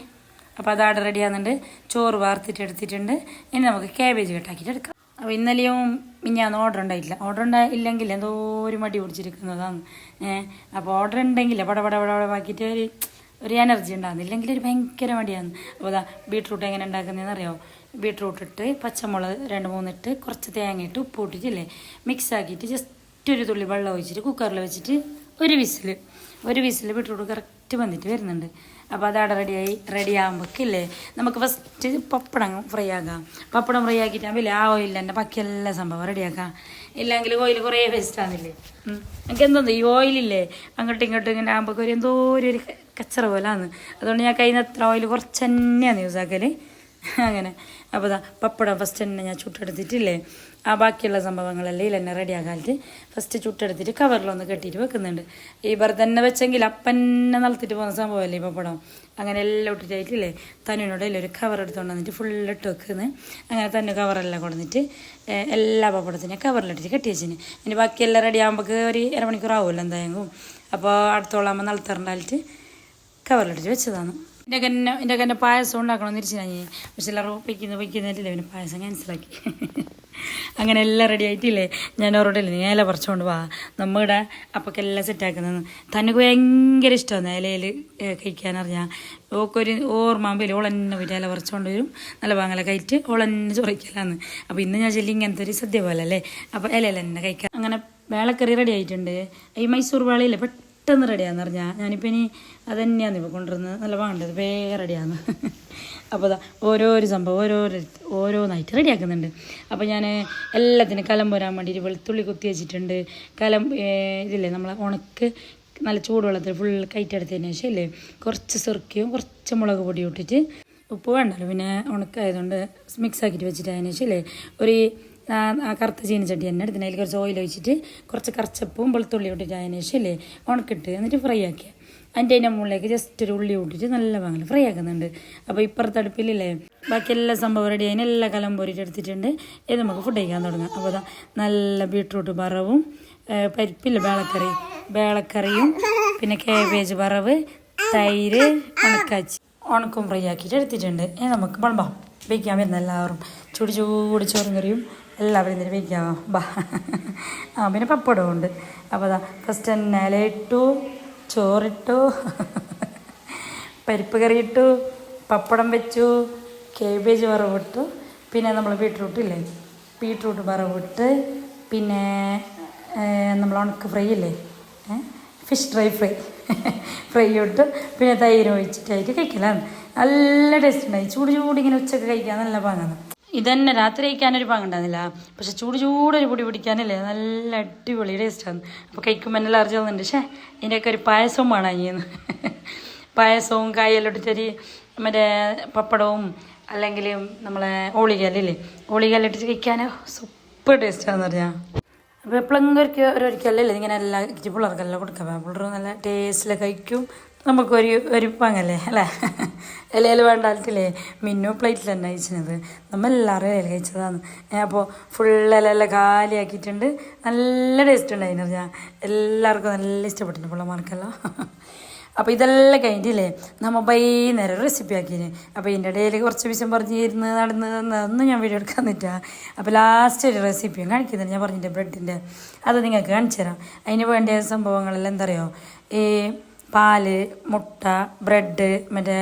അപ്പോൾ അത് ആടെ റെഡി ആകുന്നുണ്ട് ചോറ് വാർത്തിട്ട് എടുത്തിട്ടുണ്ട്. ഇനി നമുക്ക് കാബേജ് കട്ടാക്കിയിട്ട് എടുക്കാം. അപ്പോൾ ഇന്നലെയും മിഞ്ഞാന്ന് ഓർഡർ ഉണ്ടായിട്ടില്ല. ഓർഡർ ഉണ്ടായി ഇല്ലെങ്കിൽ എന്തോ ഒരു മടി പിടിച്ചിരിക്കുന്നതാണ്. അപ്പോൾ ഓർഡർ ഉണ്ടെങ്കിൽ പട പട പട പട ഒരു ഒരു എനർജി ഉണ്ടാകുന്നു ഇല്ലെങ്കിൽ ഒരു ഭയങ്കര മടിയാണ്. അപ്പോൾ അതാ ബീട്രൂട്ട് എങ്ങനെ ഉണ്ടാക്കുന്നതെന്ന് അറിയാമോ ബീട്രൂട്ട് ഇട്ട് പച്ചമുളക് രണ്ട് മൂന്നിട്ട് കുറച്ച് തേങ്ങ ഇട്ട് ഉപ്പ് ഇട്ടിട്ടില്ലേ മിക്സ് ആക്കിയിട്ട് ജസ്റ്റ് ഒരു തുള്ളി വെള്ളം ഒഴിച്ചിട്ട് കുക്കറിൽ വെച്ചിട്ട് ഒരു വിസിൽ ഒരു വിസിൽ ബീട്രൂട്ട് കറക്റ്റ് വന്നിട്ട് വരുന്നുണ്ട്. അപ്പോൾ അത് അവിടെ റെഡിയായി റെഡി ആകുമ്പോഴേക്കില്ലേ നമുക്ക് ഫസ്റ്റ് പപ്പടം ഫ്രൈ ആക്കാം. പപ്പടം ഫ്രൈ ആക്കിയിട്ടാകുമ്പോൾ ആ ഓയിലിന്റെ ബാക്കിയെല്ലാം ബാക്കി സംഭവം റെഡിയാക്കാം ഇല്ലെങ്കിൽ ഓയിൽ കുറേ വേസ്റ്റ് ആകുന്നില്ലേ എനിക്ക് എന്തോന്ന് ഈ ഓയിലില്ലേ അങ്ങോട്ടും ഇങ്ങോട്ടും ഇങ്ങനെ ആകുമ്പോൾ ഒരു എന്തോ ഒരു കച്ചറ പോലാണ്. അതുകൊണ്ട് ഞാൻ കയ്യിൽ നിന്ന് എത്ര ഓയിൽ കുറച്ച് തന്നെയാണ് യൂസ് ആക്കൽ അങ്ങനെ. അപ്പോൾ ദാ പപ്പടം ഫസ്റ്റ് തന്നെ ഞാൻ ചുട്ടെടുത്തിട്ടില്ലേ? ആ ബാക്കിയുള്ള സംഭവങ്ങളെല്ലാം ഇതിൽ തന്നെ റെഡി ആക്കാനായിട്ട് ഫസ്റ്റ് ചുട്ടെടുത്തിട്ട് കവറിലൊന്ന് കെട്ടിയിട്ട് വെക്കുന്നുണ്ട്. ഈ വെറുതെ തന്നെ വെച്ചെങ്കിൽ അപ്പന്നെ നിലത്തിട്ട് പോകുന്ന സംഭവമല്ലേ ഇപ്പോൾ പടം? അങ്ങനെ എല്ലാം ഇട്ടിട്ടായിട്ടില്ലേ തന്നുവിനോട് ഒരു കവർ എടുത്തുകൊണ്ട് വന്നിട്ട് ഫുൾ ഇട്ട് വെക്കുന്നത് അങ്ങനെ തന്നെ കവറെല്ലാം ഏഹ്, എല്ലാ പപ്പടത്തിനും കവറിലിട്ടിട്ട് കെട്ടി വെച്ചിന്. ഇനി ബാക്കിയെല്ലാം റെഡി ആകുമ്പോൾ ഒരു അരമണിക്കൂർ ആവുമല്ലോ എന്തായെങ്കിലും അപ്പോൾ അടുത്തോളാകുമ്പോൾ നിലത്തിറണ്ടായിട്ട് കവറിലിട്ട് വെച്ചതാണ്. എന്റെ കന്നെ എന്റെ കന്നെ പായസം ഉണ്ടാക്കണമെന്ന് തിരിച്ചു ഞാൻ. പക്ഷെ എല്ലാവരും പൊയ്ക്കുന്ന പൊയ്ക്കുന്നില്ല പിന്നെ പായസം ക്യാൻസലാക്കി അങ്ങനെ എല്ലാം റെഡി ആയിട്ടില്ലേ? ഞാൻ ഓരോട്ടില്ല നീ ഇല പറിച്ചുകൊണ്ട് വാ. നമ്മുടെ അപ്പൊക്കെ എല്ലാം സെറ്റാക്കുന്നത് തനിക്ക് ഭയങ്കര ഇഷ്ടമാണ് ഇലയിൽ കഴിക്കാനറിയാം ഓക്കൊരു ഓർമ്മാമ്പിൽ ഓളെന്നെ പോയിട്ട് ഇല പറിച്ചുകൊണ്ട് വരും. നല്ല പാങ്ങല കഴിച്ച് ഓളെന്നെ ചൊറിക്കലാന്ന്. അപ്പോൾ ഇന്ന് ഞാൻ ചെല്ലി ഇങ്ങനത്തെ ഒരു സദ്യ പോലെ അല്ലേ? അപ്പോൾ ഇലയിൽ തന്നെ കഴിക്കാം. അങ്ങനെ വേളക്കറി റെഡി ആയിട്ടുണ്ട്. ഈ മൈസൂർ വേളയില്ലേ റെഡിയാന്ന് പറഞ്ഞാൽ ഞാനിപ്പോൾ ഇനി അത് തന്നെയാണ് ഇപ്പോൾ കൊണ്ടുവരുന്നത് നല്ല വേണ്ടത് വേഗം റെഡിയാന്ന്. അപ്പോൾ അതാ ഓരോരോ സംഭവം ഓരോരോ ഓരോന്നായിട്ട് റെഡിയാക്കുന്നുണ്ട്. അപ്പോൾ ഞാൻ എല്ലാത്തിനും കലം പോരാൻ വേണ്ടിയിട്ട് വെളുത്തുള്ളി കുത്തി വെച്ചിട്ടുണ്ട്. കലം ഇതില്ലേ നമ്മളെ ഉണക്ക് നല്ല ചൂടുവെള്ളത്തിൽ ഫുൾ കയറ്റെടുത്തതിന് ശേഷം ഇല്ലേ കുറച്ച് സെറുക്കിയും കുറച്ച് മുളക് പൊടി ഇട്ടിട്ട് ഉപ്പ് വേണ്ടല്ലോ. പിന്നെ ഉണക്കായതുകൊണ്ട് മിക്സ് ആക്കിയിട്ട് വെച്ചിട്ട് അതിന് ശേഷം ഇല്ലേ ഒരു കറുത്ത ചീനച്ചട്ടി തന്നെ എടുത്തിന് അതിൽ കുറച്ച് ഓയിൽ ഒഴിച്ചിട്ട് കുറച്ച് കറച്ചപ്പവും വെളുത്തുള്ളി ഇട്ടിട്ട് അതിന് ശേഷം അല്ലേ ഉണക്കിട്ട് എന്നിട്ട് ഫ്രൈ ആക്കിയ അതിന്റെ അതിന്റെ മുകളിലേക്ക് ജസ്റ്റ് ഒരു ഉള്ളി ഇട്ടിട്ട് നല്ല വാങ്ങൽ ഫ്രൈ ആക്കുന്നുണ്ട്. അപ്പോൾ ഇപ്പുറത്തെ അടുപ്പിലില്ലേ ബാക്കി എല്ലാ സംഭവം റെഡി അതിന് എല്ലാ കലം പോരിട്ട് എടുത്തിട്ടുണ്ട്. ഇത് നമുക്ക് ഫുഡ് കഴിക്കാൻ തുടങ്ങാം. അപ്പോൾ അതാ നല്ല ബീട്രൂട്ട് വറവും പരിപ്പില്ല വേളക്കറി. വേളക്കറിയും പിന്നെ കേബേജ് വറവ് തൈര് ഉണക്കാച്ചി. ഉണക്കും ഫ്രൈ ആക്കിയിട്ട് എടുത്തിട്ടുണ്ട്. നമുക്ക് വളമ്പാം. വെക്കാൻ വരുന്ന എല്ലാവരും ചൂട് ചൂട് ചോറും കറിയും. എല്ലാവരും ഇതിന് വയ്ക്കാം ബാ. ആ പിന്നെ പപ്പടവും ഉണ്ട്. അപ്പോൾ അതാ ഫസ്റ്റ് തന്നെ ഇലയിട്ടു ചോറിട്ടു പരിപ്പ് കറി ഇട്ടു പപ്പടം വെച്ചു കേബേജ് വറവിട്ടു പിന്നെ നമ്മൾ ബീട്രൂട്ട് ഇല്ലേ? ബീട്രൂട്ട് വറവിട്ട് പിന്നെ നമ്മൾ ഉണക്ക് ഫ്രൈ ഇല്ലേ? ഫിഷ് ഡ്രൈ ഫ്രൈ ഫ്രൈ ഇട്ട് പിന്നെ തൈര് ഒഴിച്ചിട്ടായിട്ട് കഴിക്കലാണ് നല്ല ടേസ്റ്റ് ഉണ്ടായി. ചൂട് ചൂട് ഇങ്ങനെ ഉച്ചയ്ക്ക് കഴിക്കാൻ നല്ല പാങ്ങാണ് ഇതന്നെ രാത്രി കഴിക്കാനൊരു പാങ്ങുണ്ടാകുന്നില്ല പക്ഷെ ചൂട് ചൂടൊരു പൊടി പിടിക്കാനല്ലേ നല്ല അടിപൊളി ടേസ്റ്റാണ് അപ്പോൾ കഴിക്കുമ്പോൾ എന്നെ അലർജി വന്നിട്ടുണ്ട് പക്ഷേ ഇതിന്റെയൊക്കെ ഒരു പായസവും വേണം ഇനി പായസവും കായെല്ലാം ഇട്ടിട്ടൊരു മറ്റേ പപ്പടവും അല്ലെങ്കിൽ നമ്മളെ ഓളികല്ലില്ലേ ഓളികല്ലിട്ടിട്ട് കഴിക്കാൻ സൂപ്പർ ടേസ്റ്റാന്ന് പറഞ്ഞാൽ അപ്പോൾ എപ്പോഴെങ്കിലും ഒരിക്കൽ ഒരിക്കലല്ലേ ഇങ്ങനെ എല്ലാ പിള്ളേർക്കെല്ലാം കൊടുക്കാം. പിള്ളേർ നല്ല ടേസ്റ്റിൽ കഴിക്കും. നമുക്കൊരു ഒരു പങ്ങല്ലേ അല്ലേ? ഇലയിൽ ആൾക്കില്ലേ മിന്നു പ്ലേറ്റിൽ തന്നെ കഴിച്ചത് നമ്മൾ എല്ലാവരും ഇല കഴിച്ചതാണ് അപ്പോൾ ഫുൾ ഇലയെല്ലാം കാലിയാക്കിയിട്ടുണ്ട്. നല്ല ടേസ്റ്റ് ഉണ്ടായിരുന്നു ഞാൻ. എല്ലാവർക്കും നല്ല ഇഷ്ടപ്പെട്ടിട്ടുണ്ട് പിള്ളമാർക്കെല്ലാം. അപ്പോൾ ഇതെല്ലാം കഴിഞ്ഞില്ലേ നമ്മൾ വൈകുന്നേരം റെസിപ്പി ആക്കിന് അപ്പോൾ ഇതിന്റെ ഇടയിൽ കുറച്ച് വിഷം പറഞ്ഞിരുന്ന് നടന്ന് ഒന്നും ഞാൻ വീഡിയോ എടുക്കാൻ പറ്റാ അപ്പോൾ ലാസ്റ്റ് ഒരു റെസിപ്പിയും കാണിക്കുന്നുണ്ട്. ഞാൻ പറഞ്ഞിട്ട് ബ്രെഡിന്റെ അത് നിങ്ങൾക്ക് കാണിച്ചു തരാം അതിന് വേണ്ട സംഭവങ്ങളെല്ലാം എന്താ പറയുക ഈ പാൽ മുട്ട ബ്രെഡ് മറ്റേ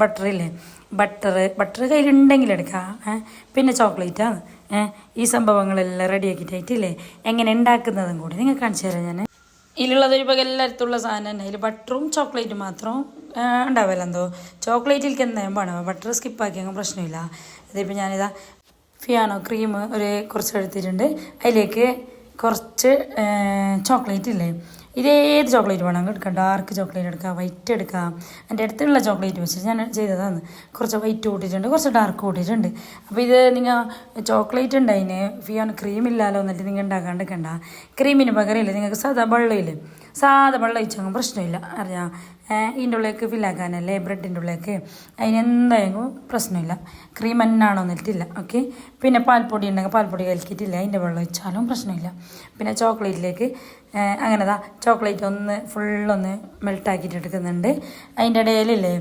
ബട്ടറില്ലേ? ബട്ടർ ബട്ടർ കയ്യിലുണ്ടെങ്കിൽ എടുക്കാം. പിന്നെ ചോക്ലേറ്റാണ്. ഈ സംഭവങ്ങളെല്ലാം റെഡിയാക്കിയിട്ടായിട്ടില്ലേ? എങ്ങനെ ഉണ്ടാക്കുന്നതും കൂടി നിങ്ങൾ കാണിച്ചു തരാം ഞാൻ. ഇതിലുള്ളത് ഒരു പക എല്ലായിടത്തുള്ള സാധനം തന്നെ. അതിൽ ബട്ടറും ചോക്ലേറ്റും മാത്രം ഉണ്ടാവില്ല എന്തോ. ചോക്ലേറ്റിലേക്ക് എന്തായാലും വേണം? ബട്ടർ സ്കിപ്പാക്കി അങ്ങ് പ്രശ്നമില്ല. ഇതിപ്പോൾ ഞാനിതാ ഫിയാനോ ക്രീം ഒരു കുറച്ച് എടുത്തിട്ടുണ്ട്. അതിലേക്ക് കുറച്ച് ചോക്ലേറ്റ് ഇല്ലേ? ഇത് ഏത് ചോക്ലേറ്റ് വേണം എടുക്കാം. ഡാർക്ക് ചോക്ലേറ്റ് എടുക്കാം വൈറ്റ് എടുക്കാം എന്റെ അടുത്തുള്ള ചോക്ലേറ്റ് വെച്ചിട്ട് ഞാൻ ചെയ്തതാണ്. കുറച്ച് വൈറ്റ് കൂട്ടിയിട്ടുണ്ട് കുറച്ച് ഡാർക്ക് കൂട്ടിയിട്ടുണ്ട്. അപ്പോൾ ഇത് നിങ്ങൾ ചോക്ലേറ്റ് ഉണ്ട് അതിന് ഫിയാൻ ക്രീം ഇല്ലാലോ എന്നിട്ട് നിങ്ങൾ ഉണ്ടാക്കാണ്ടിരിക്കണ്ട ക്രീമിന് പകരമില്ല നിങ്ങൾക്ക് സാധാ വെള്ളമില്ലേ സാധാ വെള്ളം ഒഴിച്ചു പ്രശ്നമില്ല. അറിയാം? ഇതിന്റെ ഉള്ളിലേക്ക് ഫില്ലാക്കാനല്ലേ ബ്രെഡിന്റെ ഉള്ളിലേക്ക്. അതിനെന്തായാലും പ്രശ്നമില്ല. ക്രീം എന്നാണോ എന്നിട്ടില്ല ഓക്കെ പിന്നെ പാൽപ്പൊടി ഉണ്ടെങ്കിൽ പാൽപ്പൊടി കലക്കിയിട്ടില്ല. അതിന്റെ വെള്ളം ഒഴിച്ചാലും പ്രശ്നമില്ല. പിന്നെ ചോക്ലേറ്റിലേക്ക് അങ്ങനെതാ ചോക്ലേറ്റ് ഒന്ന് ഫുള്ളൊന്ന് മെൽട്ടാക്കിയിട്ട് എടുക്കുന്നുണ്ട്. അതിന്റെ ഇടയിലില്ലേ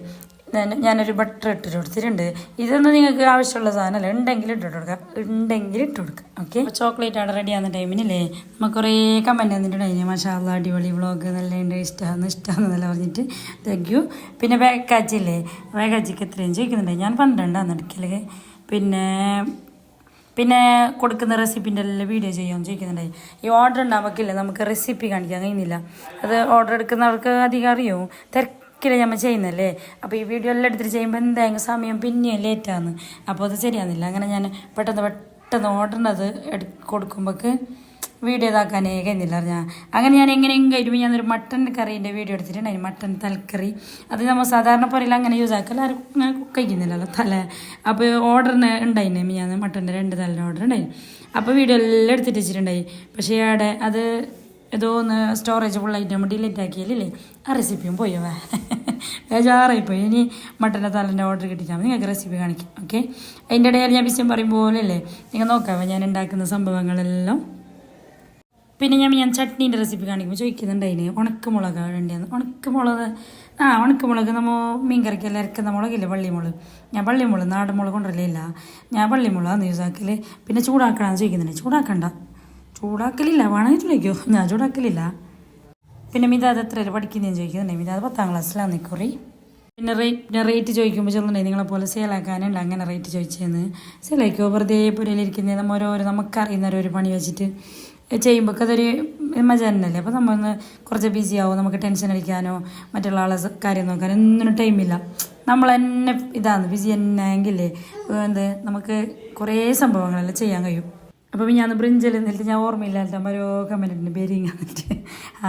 ഞാനൊരു ബട്ടർ ഇട്ടിട്ട് കൊടുത്തിട്ടുണ്ട്. ഇതൊന്നും നിങ്ങൾക്ക് ആവശ്യമുള്ള സാധനമല്ല ഉണ്ടെങ്കിൽ ഇട്ടിട്ട് കൊടുക്കാം. ഉണ്ടെങ്കിൽ ഇട്ട് കൊടുക്കാം. ഓക്കെ ചോക്ലേറ്റ് അവിടെ റെഡി ആകുന്ന ടൈമിനല്ലേ നമുക്ക് കുറേ കമന്റ് തന്നിട്ടുണ്ടായി മഷാല അടിപൊളി വ്ളോഗ് നല്ല ഉണ്ട്. ഇഷ്ടമാണ് എന്നല്ല പറഞ്ഞിട്ട്. താങ്ക് യു പിന്നെ വേക്കാച്ചില്ലേ വേക്കാച്ചിക്ക് എത്രയും ചോദിക്കുന്നുണ്ട്. ഞാൻ പന്ത്രണ്ടാണ് എടുക്കൽ പിന്നെ പിന്നെ കൊടുക്കുന്ന റെസിപ്പിന്റെ എല്ലാം വീഡിയോ ചെയ്യാമെന്ന് ചോദിക്കുന്നുണ്ടായി ഈ ഓർഡർ ഉണ്ടാവുമ്പോഴേക്കില്ലേ നമുക്ക് റെസിപ്പി കാണിക്കാൻ കഴിയുന്നില്ല. അത് ഓർഡർ എടുക്കുന്നവർക്ക് അധികം അറിയും? തിരക്കില്ല നമ്മൾ ചെയ്യുന്നല്ലേ? അപ്പോൾ ഈ വീഡിയോ എല്ലാം എടുത്തിട്ട് ചെയ്യുമ്പോൾ എന്തായാലും സമയം പിന്നെയും ലേറ്റാണ് അപ്പോൾ അത് ശരിയാകുന്നില്ല അങ്ങനെ ഞാൻ പെട്ടെന്ന് പെട്ടെന്ന് ഓർഡറിനത് എടു കൊടുക്കുമ്പോൾക്ക് വീഡിയോ ഇതാക്കാനേ ഏകുന്നില്ല ഞാൻ അങ്ങനെ ഞാൻ എങ്ങനെയും കഴിയുമ്പോൾ ഞാനൊരു മട്ടൻ കറീന്റെ വീഡിയോ എടുത്തിട്ടുണ്ടായിരുന്നു. മട്ടൻ തലക്കറി അത് നമ്മൾ സാധാരണ പോലെയുള്ള അങ്ങനെ യൂസ് ആക്കല്ല ആരും അങ്ങനെ കഴിക്കുന്നില്ലല്ലോ തല. അപ്പോൾ ഓർഡറിന് ഉണ്ടായിരുന്നു ഞാൻ മട്ടന്റെ രണ്ട് തലേന്റെ ഓർഡർ ഉണ്ടായിരുന്നു അപ്പോൾ വീഡിയോ എല്ലാം എടുത്തിട്ട് വെച്ചിട്ടുണ്ടായി. പക്ഷേ അവിടെ അത് ഏതോ ഒന്ന് സ്റ്റോറേജ് നമ്മൾ ഡിലീറ്റ് ആക്കിയല്ലേ ആ റെസിപ്പിയും പോയോ ബേജാറായിപ്പോയി. ഇനി മട്ടന്റെ തലന്റെ ഓർഡർ കിട്ടിച്ചാൽ നിങ്ങൾക്ക് റെസിപ്പി കാണിക്കാം. ഓക്കെ അതിന്റെ ഇടയിൽ ഞാൻ വിഷയം പറയും പോലെയല്ലേ? നിങ്ങൾ നോക്കാവേ ഞാൻ ഉണ്ടാക്കുന്ന സംഭവങ്ങളെല്ലാം. പിന്നെ ഞാൻ ഞാൻ ചട്നീന്റെ റെസിപ്പി കാണിക്കുമ്പോൾ ചോദിക്കുന്നുണ്ട് അതിന്. ഉണക്കമുളക് വേണ്ടിയാണ് ഉണക്കമുളക്. ആ ഉണക്കമുളക് നമ്മൾ മീൻകറിക്കെല്ലാം ഇറക്കുന്ന മുളകില്ലേ പള്ളിമുളക് ഞാൻ പള്ളിമുളക് നാടൻ മുളക് കൊണ്ടല്ലേ ഇല്ല. ഞാൻ വള്ളിമുളകാണ് ആക്കൽ. പിന്നെ ചൂടാക്കണമെന്ന് ചോദിക്കുന്നുണ്ട്. ചൂടാക്കണ്ട. ചൂടാക്കലില്ല. വേണമെങ്കിൽ ചോദിക്കോ. ഞാൻ ചൂടാക്കലില്ല. പിന്നെ മിതാത് എത്രയിൽ പഠിക്കുന്നതെന്ന് ചോദിക്കുന്നുണ്ട് മിതാദ്? പത്താം ക്ലാസ്സിലാണ് നിക്കുറി. പിന്നെ റേറ്റ് പിന്നെ റേറ്റ് ചോദിക്കുമ്പോൾ ചെറുതുണ്ടായി നിങ്ങളെ പോലെ സെയിലാക്കാനുണ്ട് അങ്ങനെ റേറ്റ് ചോദിച്ചതെന്ന് സെയിലാക്കിയോ വെറുതെ പുരയിലിരിക്കുന്നത് നമ്മൾ ഓരോരോ നമുക്കറിയുന്ന ഒരു പണി വെച്ചിട്ട് ചെയ്യുമ്പോൾ അതൊരു മജ തന്നെയല്ലേ അപ്പോൾ നമ്മളൊന്ന് കുറച്ച് ബിസി ആവും. നമുക്ക് ടെൻഷൻ അടിക്കാനോ മറ്റുള്ള ആളെ കാര്യം നോക്കാനോ ഒന്നിനും ടൈമില്ല നമ്മൾ തന്നെ ഇതാണ്. ബിസി തന്നെ എങ്കിലേ എന്ത്? നമുക്ക് കുറേ സംഭവങ്ങളെല്ലാം ചെയ്യാൻ കഴിയും. അപ്പോൾ ഞാൻ ബ്രിഞ്ചിൽ നിന്നിട്ട് ഞാൻ ഓർമ്മയില്ലാത്ത ഓരോ കമന്റിന് ബെരിങ്ങ എന്നിട്ട്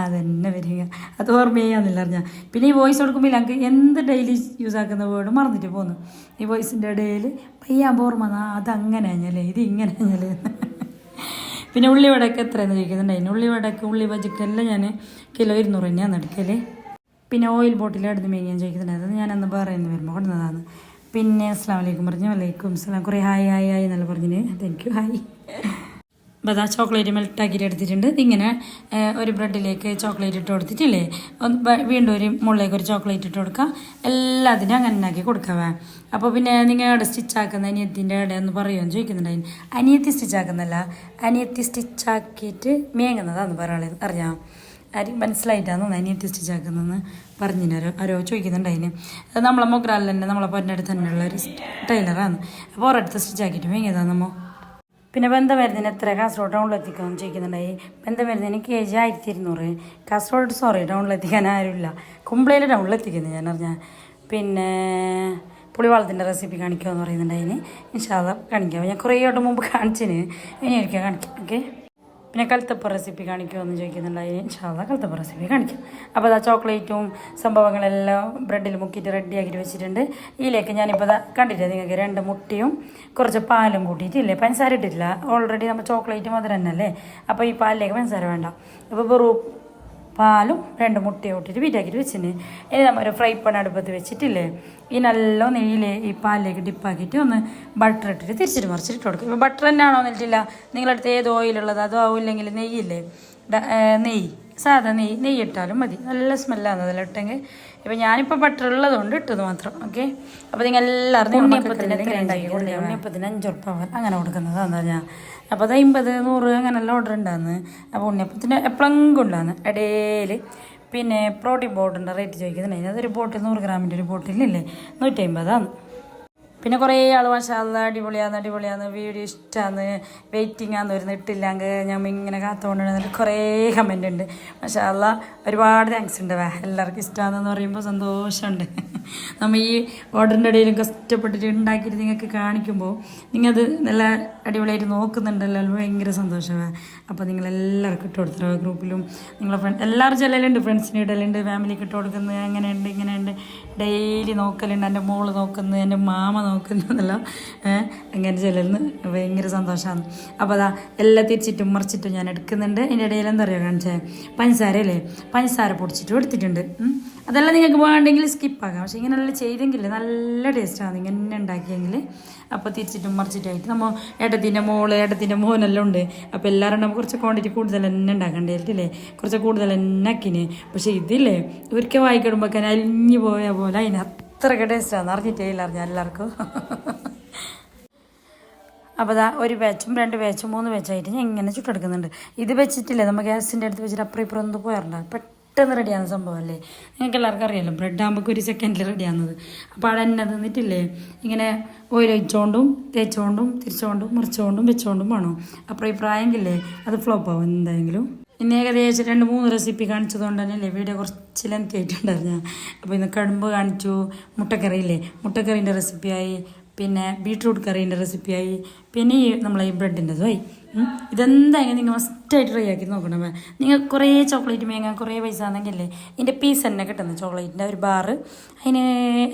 അതന്നെ ബെരിങ്ങ അത് ഓർമ്മ ചെയ്യാന്നില്ല അറിഞ്ഞാൽ പിന്നെ ഈ വോയിസ് കൊടുക്കുമ്പോൾ ഞങ്ങൾക്ക് എന്ത് ഡെയിലി യൂസ് ആക്കുന്ന വേർഡ് മറന്നിട്ട് പോകുന്നു ഈ വോയിസിന്റെ ഇടയിൽ പയ്യാൻ ഓർമ്മ അതങ്ങനെ അഞ്ഞല്ലേ ഇത് ഇങ്ങനെ അഞ്ഞല്ലേ പിന്നെ ഉള്ളിവടക്ക് എത്രയെന്ന് ചോദിക്കുന്നുണ്ടായിരുന്നു ഉള്ളിവടക്ക് ഉള്ളി ബജിക്കെല്ലാം ഞാൻ കിലോ ഇരുന്നൂറ് തന്നെയാണ് എടുക്കൽ പിന്നെ ഓയിൽ ബോട്ടിൽ എടുത്ത് ചോദിക്കുന്നുണ്ട് ചോദിക്കുന്നുണ്ടായിരുന്നു ഞാനന്ന് പറയുന്നു വരുമ്പോൾ കൊണ്ടുവന്നതാണ്. പിന്നെ അസ്സാം വലൈക്കും പറഞ്ഞു വലൈക്കും അസ്സലാം. കുറേ ഹായ് ഹായ് ഹായ് എന്നല്ല പറഞ്ഞിന്. താങ്ക് യു ഹായ് അപ്പോൾ അതാ ചോക്ലേറ്റ് മെൽട്ടാക്കിയിട്ട് എടുത്തിട്ടുണ്ട്. ഇതിങ്ങനെ ഒരു ബ്രെഡിലേക്ക് ചോക്ലേറ്റ് ഇട്ട് കൊടുത്തിട്ടില്ലേ? ഒന്ന് വീണ്ടും ഒരു മുകളിലേക്ക് ഒരു ചോക്ലേറ്റ് ഇട്ട് കൊടുക്കുക എല്ലാത്തിനും അങ്ങനെ ആക്കി കൊടുക്കാവേ അപ്പോൾ പിന്നെ നിങ്ങളുടെ സ്റ്റിച്ചാക്കുന്ന അനിയത്തിന്റെ ഇടയിൽ ഒന്ന് പറയുമെന്ന് ചോദിക്കുന്നുണ്ടായിരുന്നു അനിയത്തി സ്റ്റിച്ചാക്കുന്നല്ല അനിയത്തി സ്റ്റിച്ചാക്കിയിട്ട് മേങ്ങുന്നതാന്ന് പറയുന്നത് അറിയാം ആരും മനസ്സിലായിട്ടാണ് തന്നെ അനിയത്തി സ്റ്റിച്ചാക്കുന്നതെന്ന് പറഞ്ഞിനോ? ആരോ ചോദിക്കുന്നുണ്ടായിന് അത് നമ്മളെ മൊഗ്രാലിൽ തന്നെ നമ്മളെ പൊന്നടുത്ത് തന്നെയുള്ള ഒരു ടൈലറാണ് അപ്പോൾ ഒരിടത്ത് സ്റ്റിച്ചാക്കിയിട്ട് മേങ്ങിയതാണ് നമ്മ? പിന്നെ ബന്ധമരുന്നിന് എത്ര കാസർഗോഡ് ടൗണിലെത്തിക്കാമെന്ന് ചോദിക്കുന്നുണ്ടായി. ബന്ധമരുന്നിന് കെ ജി ആയിരത്തി ഇരുന്നൂറ് കാസർഗോഡ് സോറി ടൗണിലെത്തിക്കാൻ ആരുമില്ല. കുമ്പളയിൽ ടൗണിലെത്തിക്കുന്നത് ഞാൻ അറിഞ്ഞാൽ പിന്നെ പുളിവാളത്തിന്റെ റെസിപ്പി കാണിക്കുമെന്ന് പറയുന്നുണ്ടായിന് ഇൻഷാല്ല കാണിക്കാം. ഞാൻ കുറേ വട്ടം മുമ്പ് കാണിച്ചിന്. ഇനി ഒരിക്കൽ കാണിക്കാം ഓക്കെ പിന്നെ കലത്തപ്പ റെസിപ്പി കാണിക്കുമോ എന്ന് ചോദിക്കുന്നുണ്ടായി ഇൻഷാല്ല കലത്തപ്പ റെസിപ്പി കാണിക്കും. അപ്പോൾ അതാ ചോക്ലേറ്റും സംഭവങ്ങളെല്ലാം ബ്രെഡിൽ മുക്കിയിട്ട് റെഡി ആക്കിയിട്ട് വെച്ചിട്ടുണ്ട്. ഇതിലേക്ക് ഞാനിപ്പോൾ അതാ കണ്ടില്ലേ നിങ്ങൾക്ക് രണ്ട് മുട്ടയും കുറച്ച് പാലും കൂട്ടിയിട്ടില്ലേ? പഞ്ചസാര ഇട്ടിട്ടില്ല. ഓൾറെഡി നമ്മൾ ചോക്ലേറ്റ് മധുരം തന്നെ അല്ലേ അപ്പോൾ ഈ പാലിലേക്ക് പഞ്ചസാര വേണ്ട. അപ്പോൾ വെറും പാലും രണ്ട് മുട്ടയും ഇട്ടിട്ട് വീറ്റാക്കിയിട്ട് വെച്ചിന്. ഇനി നമ്മൾ ഒരു ഫ്രൈ പാൻ അടുപ്പത്ത് വെച്ചിട്ടില്ലേ? ഈ നല്ല നെയ്യിൽ ഈ പാലിലേക്ക് ഡിപ്പാക്കിയിട്ട് ഒന്ന് ബട്ടർ ഇട്ടിട്ട് തിരിച്ചിട്ട് മറിച്ചിട്ട് കൊടുക്കും. ഇപ്പോൾ ബട്ടർ തന്നെയാണോ എന്നിട്ടില്ല? നിങ്ങളടുത്ത് ഏത് ഓയിലുള്ളത് അതോ ആവില്ലെങ്കിൽ നെയ്യില്ലേ? നെയ്യ്. സാധാ നെയ്യ്. നെയ്യ് ഇട്ടാലും മതി. നല്ല സ്മെല്ലാണ് അതിൽ ഇട്ടെങ്കിൽ ഇപ്പം ഞാനിപ്പോൾ ബട്ടർ ഉള്ളതുകൊണ്ട് ഇട്ടത് മാത്രം. ഓക്കെ? അപ്പോൾ നിങ്ങൾ എല്ലാവരും ഉണ്ണിയപ്പത്തിന് ഉണ്ണിയപ്പത്തിന് അഞ്ചുറുപ്പ അങ്ങനെ കൊടുക്കുന്നത് എന്താ ഞാൻ. അപ്പോൾ അത് അമ്പത് നൂറ് അങ്ങനെയുള്ള ഓർഡർ ഉണ്ടാകുന്നു അപ്പോൾ ഉണ്ണിയപ്പത്തിന് എപ്പോഴെങ്കിലും ഉണ്ടാകുന്നു ഇടയിൽ പിന്നെ പ്രോട്ടീൻ പൗഡറിന്റെ റേറ്റ് ചോദിക്കുന്നുണ്ടായിരുന്നു അതൊരു ബോട്ടിൽ നൂറ് ഗ്രാമിന്റെ ഒരു ബോട്ടിലില്ലേ നൂറ്റി അമ്പതാണ് പിന്നെ കുറേ ആൾ മാഷാല്ല അടിപൊളിയാന്ന് അടിപൊളിയാന്ന് വീഡിയോ ഇഷ്ടമാണ് വെയിറ്റിംഗ് ആന്ന് വരുന്നത് ഇട്ടില്ലെങ്കിൽ ഞാൻ ഇങ്ങനെ കാത്തുകൊണ്ടിരുന്നിട്ട് കുറേ കമന്റ് ഉണ്ട്. മാഷാല്ല ഒരുപാട് താങ്ക്സ് ഉണ്ട് വേ. എല്ലാവർക്കും ഇഷ്ടമാണെന്ന് പറയുമ്പോൾ സന്തോഷമുണ്ട്. നമ്മൾ ഈ ഓർഡറിന്റെ ഇടയിലും കഷ്ടപ്പെട്ടിട്ട് ഉണ്ടാക്കിയിട്ട് നിങ്ങൾക്ക് കാണിക്കുമ്പോൾ നിങ്ങൾ അത് നല്ല അടിപൊളിയായിട്ട് നോക്കുന്നുണ്ടല്ലോ. ഭയങ്കര സന്തോഷമാണ്. അപ്പോൾ നിങ്ങൾ എല്ലാവർക്കും ഇട്ട് കൊടുത്തോ ഗ്രൂപ്പിലും നിങ്ങളെ ഫ്രണ്ട് എല്ലാവരും ചെല്ലലുണ്ട് ഫ്രണ്ട്സിന് ഇടലുണ്ട്. ഫാമിലിക്ക് ഇട്ട് കൊടുക്കുന്നത് അങ്ങനെയുണ്ട് ഇങ്ങനെയുണ്ട്. ഡെയിലി നോക്കലുണ്ട്. എന്റെ മോൾ നോക്കുന്നത് എന്റെ മാമ നോക്കുന്നതെല്ലാം അങ്ങനെ ചെല്ലുന്നു ഭയങ്കര സന്തോഷമാണ്. അപ്പോൾ അതാ എല്ലാം തിരിച്ചിട്ടും മറിച്ചിട്ടും ഞാൻ എടുക്കുന്നുണ്ട്. അതിന്റെ ഇടയിൽ എന്താ പറയുക കാണിച്ചേ? പഞ്ചസാര അല്ലേ? പഞ്ചസാര പൊടിച്ചിട്ടും എടുത്തിട്ടുണ്ട്. അതെല്ലാം നിങ്ങൾക്ക് വേണ്ടെങ്കിൽ സ്കിപ്പാക്കാം പക്ഷേ ഇങ്ങനെല്ലാം ചെയ്തെങ്കിൽ നല്ല ടേസ്റ്റാണ് ഇങ്ങനെ ഉണ്ടാക്കിയെങ്കിൽ അപ്പോൾ തിരിച്ചിട്ടും മറിച്ചിട്ടായിട്ട് നമ്മൾ ഏട്ടത്തിന്റെ മോൾ ഏട്ടത്തിന്റെ മോനെല്ലാം ഉണ്ട്. അപ്പോൾ എല്ലാവരും നമ്മൾ കുറച്ച് ക്വാണ്ടിറ്റി കൂടുതൽ തന്നെ ഉണ്ടാക്കേണ്ടിയിട്ടില്ലേ കുറച്ച് കൂടുതൽ തന്നെ ആക്കിന്. പക്ഷേ ഇതില്ലേ ഒരിക്കൽ വായിക്കിടുമ്പോൾ അലിഞ്ഞു പോയ പോലെ അതിന് അത്രയ്ക്ക് ടേസ്റ്റാണ് അറിഞ്ഞിട്ടേ ഇല്ല അറിഞ്ഞാൽ എല്ലാവർക്കും. അപ്പോൾ അതാ ഒരു ബാച്ചും രണ്ട് ബാച്ചും മൂന്ന് ബാച്ചായിട്ട് ഞാൻ ഇങ്ങനെ ചുട്ടെടുക്കുന്നുണ്ട്. ഇത് വെച്ചിട്ടില്ലേ നമ്മൾ ഗ്യാസിന്റെ അടുത്ത് വെച്ചിട്ട് അപ്പുറം ഇപ്പുറം ഒന്ന് പോയാറുണ്ട്? പെട്ടെന്ന് റെഡിയാകുന്ന സംഭവമല്ലേ? നിങ്ങൾക്ക് എല്ലാവർക്കും അറിയാമല്ലോ ബ്രെഡ് ആകുമ്പോൾ ഒരു സെക്കൻഡിൽ റെഡിയാകുന്നത് അപ്പോൾ അവിടെ എന്നെ തിന്നിട്ടില്ലേ? ഇങ്ങനെ ഓയിൽ ഒഴിച്ചുകൊണ്ടും തേച്ചുകൊണ്ടും തിരിച്ചുകൊണ്ടും മുറിച്ചുകൊണ്ടും വെച്ചുകൊണ്ടും വേണം? അപ്പോൾ ഈ പ്രായമെങ്കിലേ അത് ഫ്ലോപ്പ് ആവും എന്തായെങ്കിലും ഇന്ന് ഏകദേശം രണ്ട് മൂന്ന് റെസിപ്പി കാണിച്ചതുകൊണ്ട് തന്നെയല്ലേ വീഡിയോ കുറച്ച് ലെങ്ത് ആയിട്ടുണ്ടായിരുന്നു? അപ്പോൾ ഇന്ന് കടുമ്പ് കാണിച്ചു മുട്ടക്കറി ഇല്ലേ മുട്ടക്കറീന്റെ റെസിപ്പിയായി പിന്നെ ബീട്രൂട്ട് കറീന്റെ റെസിപ്പിയായി പിന്നെ ഈ നമ്മളെ ഈ ബ്രെഡിന്റെതുമായി ഇതെന്തായാലും നിങ്ങൾ മസ്റ്റായിട്ട് ട്രൈ ആക്കി നോക്കണം നിങ്ങൾ കുറേ ചോക്ലേറ്റ് മേങ്ങാൻ കുറേ പൈസ ആണെങ്കിലേ ഇതിന്റെ പീസ് തന്നെ കിട്ടുന്നത് ചോക്ലേറ്റിന്റെ ഒരു ബാറ് അതിന്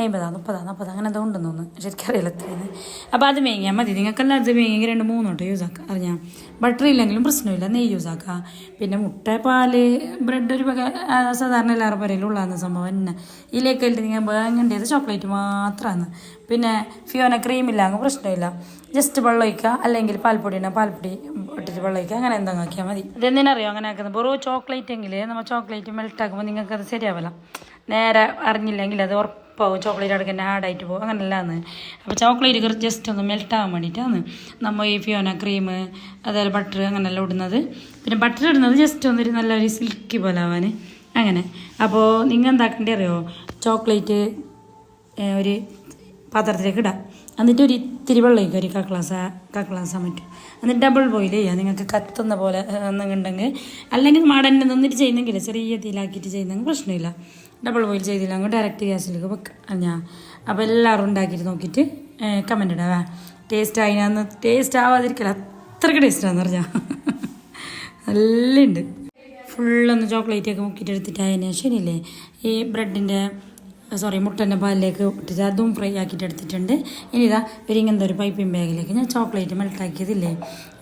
അമ്പതാ മുപ്പതാ നാൽപ്പത് അങ്ങനെ എന്തോ ഉണ്ടെന്ന് തോന്നുന്നു. ശരിക്കും അറിയില്ല എത്രയാണ് അപ്പോൾ അത് മേങ്ങിയാൽ മതി. നിങ്ങൾക്കെല്ലാം അത് മേങ്ങി രണ്ട് മൂന്നോട്ട് യൂസ് ആക്കാം. അറിഞ്ഞാൽ ബട്ടർ ഇല്ലെങ്കിലും പ്രശ്നമില്ല. നെയ്യ് യൂസ് ആക്കാം. പിന്നെ മുട്ട പാൽ ബ്രെഡ് ഒരു സാധാരണ എല്ലാവരും പേരിലുള്ളതാണ് സംഭവം തന്നെ. ഇതിലേക്കായിട്ട് നിങ്ങൾ വേങ്ങേണ്ടത് ചോക്ലേറ്റ് മാത്രമാണ് പിന്നെ ഫിയോന ക്രീമില്ല അങ്ങ് പ്രശ്നമില്ല. ജസ്റ്റ് വെള്ളം ഒഴിക്കുക അല്ലെങ്കിൽ പാൽപ്പൊടി ഉണ്ടെങ്കിൽ പാൽപ്പൊടി ഇട്ടിട്ട് വെള്ളം ഒഴിക്കുക അങ്ങനെ എന്തെങ്കിലും ആക്കിയാൽ മതി. ഇതെന്തിനറിയോ അങ്ങനെ ആക്കുന്നത്. വെറും ചോക്ലേറ്റ് എങ്കിൽ നമ്മൾ ചോക്ലേറ്റ് മെൽറ്റ് ആക്കുമ്പോൾ നിങ്ങൾക്ക് അത് ശരിയാവില്ല നേരെ അറിഞ്ഞില്ലെങ്കിൽ അത് ഉറപ്പാവും. ചോക്ലേറ്റ് അടക്കം ആഡായിട്ട് പോകും. അങ്ങനെയല്ലാന്ന് അപ്പോൾ ചോക്ലേറ്റ് ജസ്റ്റ് ഒന്ന് ആവാൻ വേണ്ടിയിട്ടാണ് നമ്മൾ ഈ ഫിയോന ക്രീം അതേപോലെ ബട്ടർ അങ്ങനെയെല്ലാം ഇടുന്നത്. പിന്നെ ബട്ടർ ഇടുന്നത് ജസ്റ്റ് ഒന്നൊരു നല്ലൊരു സിൽക്കി പോലെ ആവാൻ അങ്ങനെ. അപ്പോൾ നിങ്ങൾ എന്താക്കേണ്ടി അറിയോ? ചോക്ലേറ്റ് ഒരു പാത്രത്തിലേക്ക് ഇടാം. എന്നിട്ട് ഒരു ഇത്തിരി വെള്ളം ഒരു കക്ലാസ കക്ലാസ പറ്റും എന്നിട്ട് ഡബിൾ ബോയിൽ ചെയ്യുക നിങ്ങൾക്ക് കത്തുന്ന പോലെ ഉണ്ടെങ്കിൽ അല്ലെങ്കിൽ മാടന്നെ നിന്നിട്ട് ചെയ്യുന്നെങ്കിൽ ചെറിയ തീലാക്കിയിട്ട് ചെയ്യുന്നെങ്കിൽ പ്രശ്നമില്ല. ഡബിൾ ബോയിൽ ചെയ്തില്ല അങ്ങ് ഡയറക്റ്റ് ഗ്യാസിലേക്ക് വെക്കാം ഞാൻ അപ്പോൾ എല്ലാവരും ഉണ്ടാക്കിയിട്ട് നോക്കിയിട്ട് കമന്റ് ഇടാവേ ടേസ്റ്റ് ആയിനാന്ന് ടേസ്റ്റ് ആവാതിരിക്കില്ല അത്രയ്ക്ക് ടേസ്റ്റാന്ന് പറഞ്ഞാൽ നല്ലുണ്ട്. ഫുള്ളൊന്ന് ചോക്ലേറ്റൊക്കെ മുക്കിയിട്ട് എടുത്തിട്ട് അതിന് ശരിയല്ലേ ഈ ബ്രെഡിന്റെ സോറി മുട്ടന്റെ പാലിലേക്ക് ഇട്ടിട്ട് അതും ഫ്രൈ ആക്കിയിട്ട് എടുത്തിട്ടുണ്ട്. ഇനി ഇതാ ഒരു ഇങ്ങനത്തെ ഒരു പൈപ്പിംഗ് ബാഗിലേക്ക് ഞാൻ ചോക്ലേറ്റ് മെൽട്ടാക്കിയതില്ലേ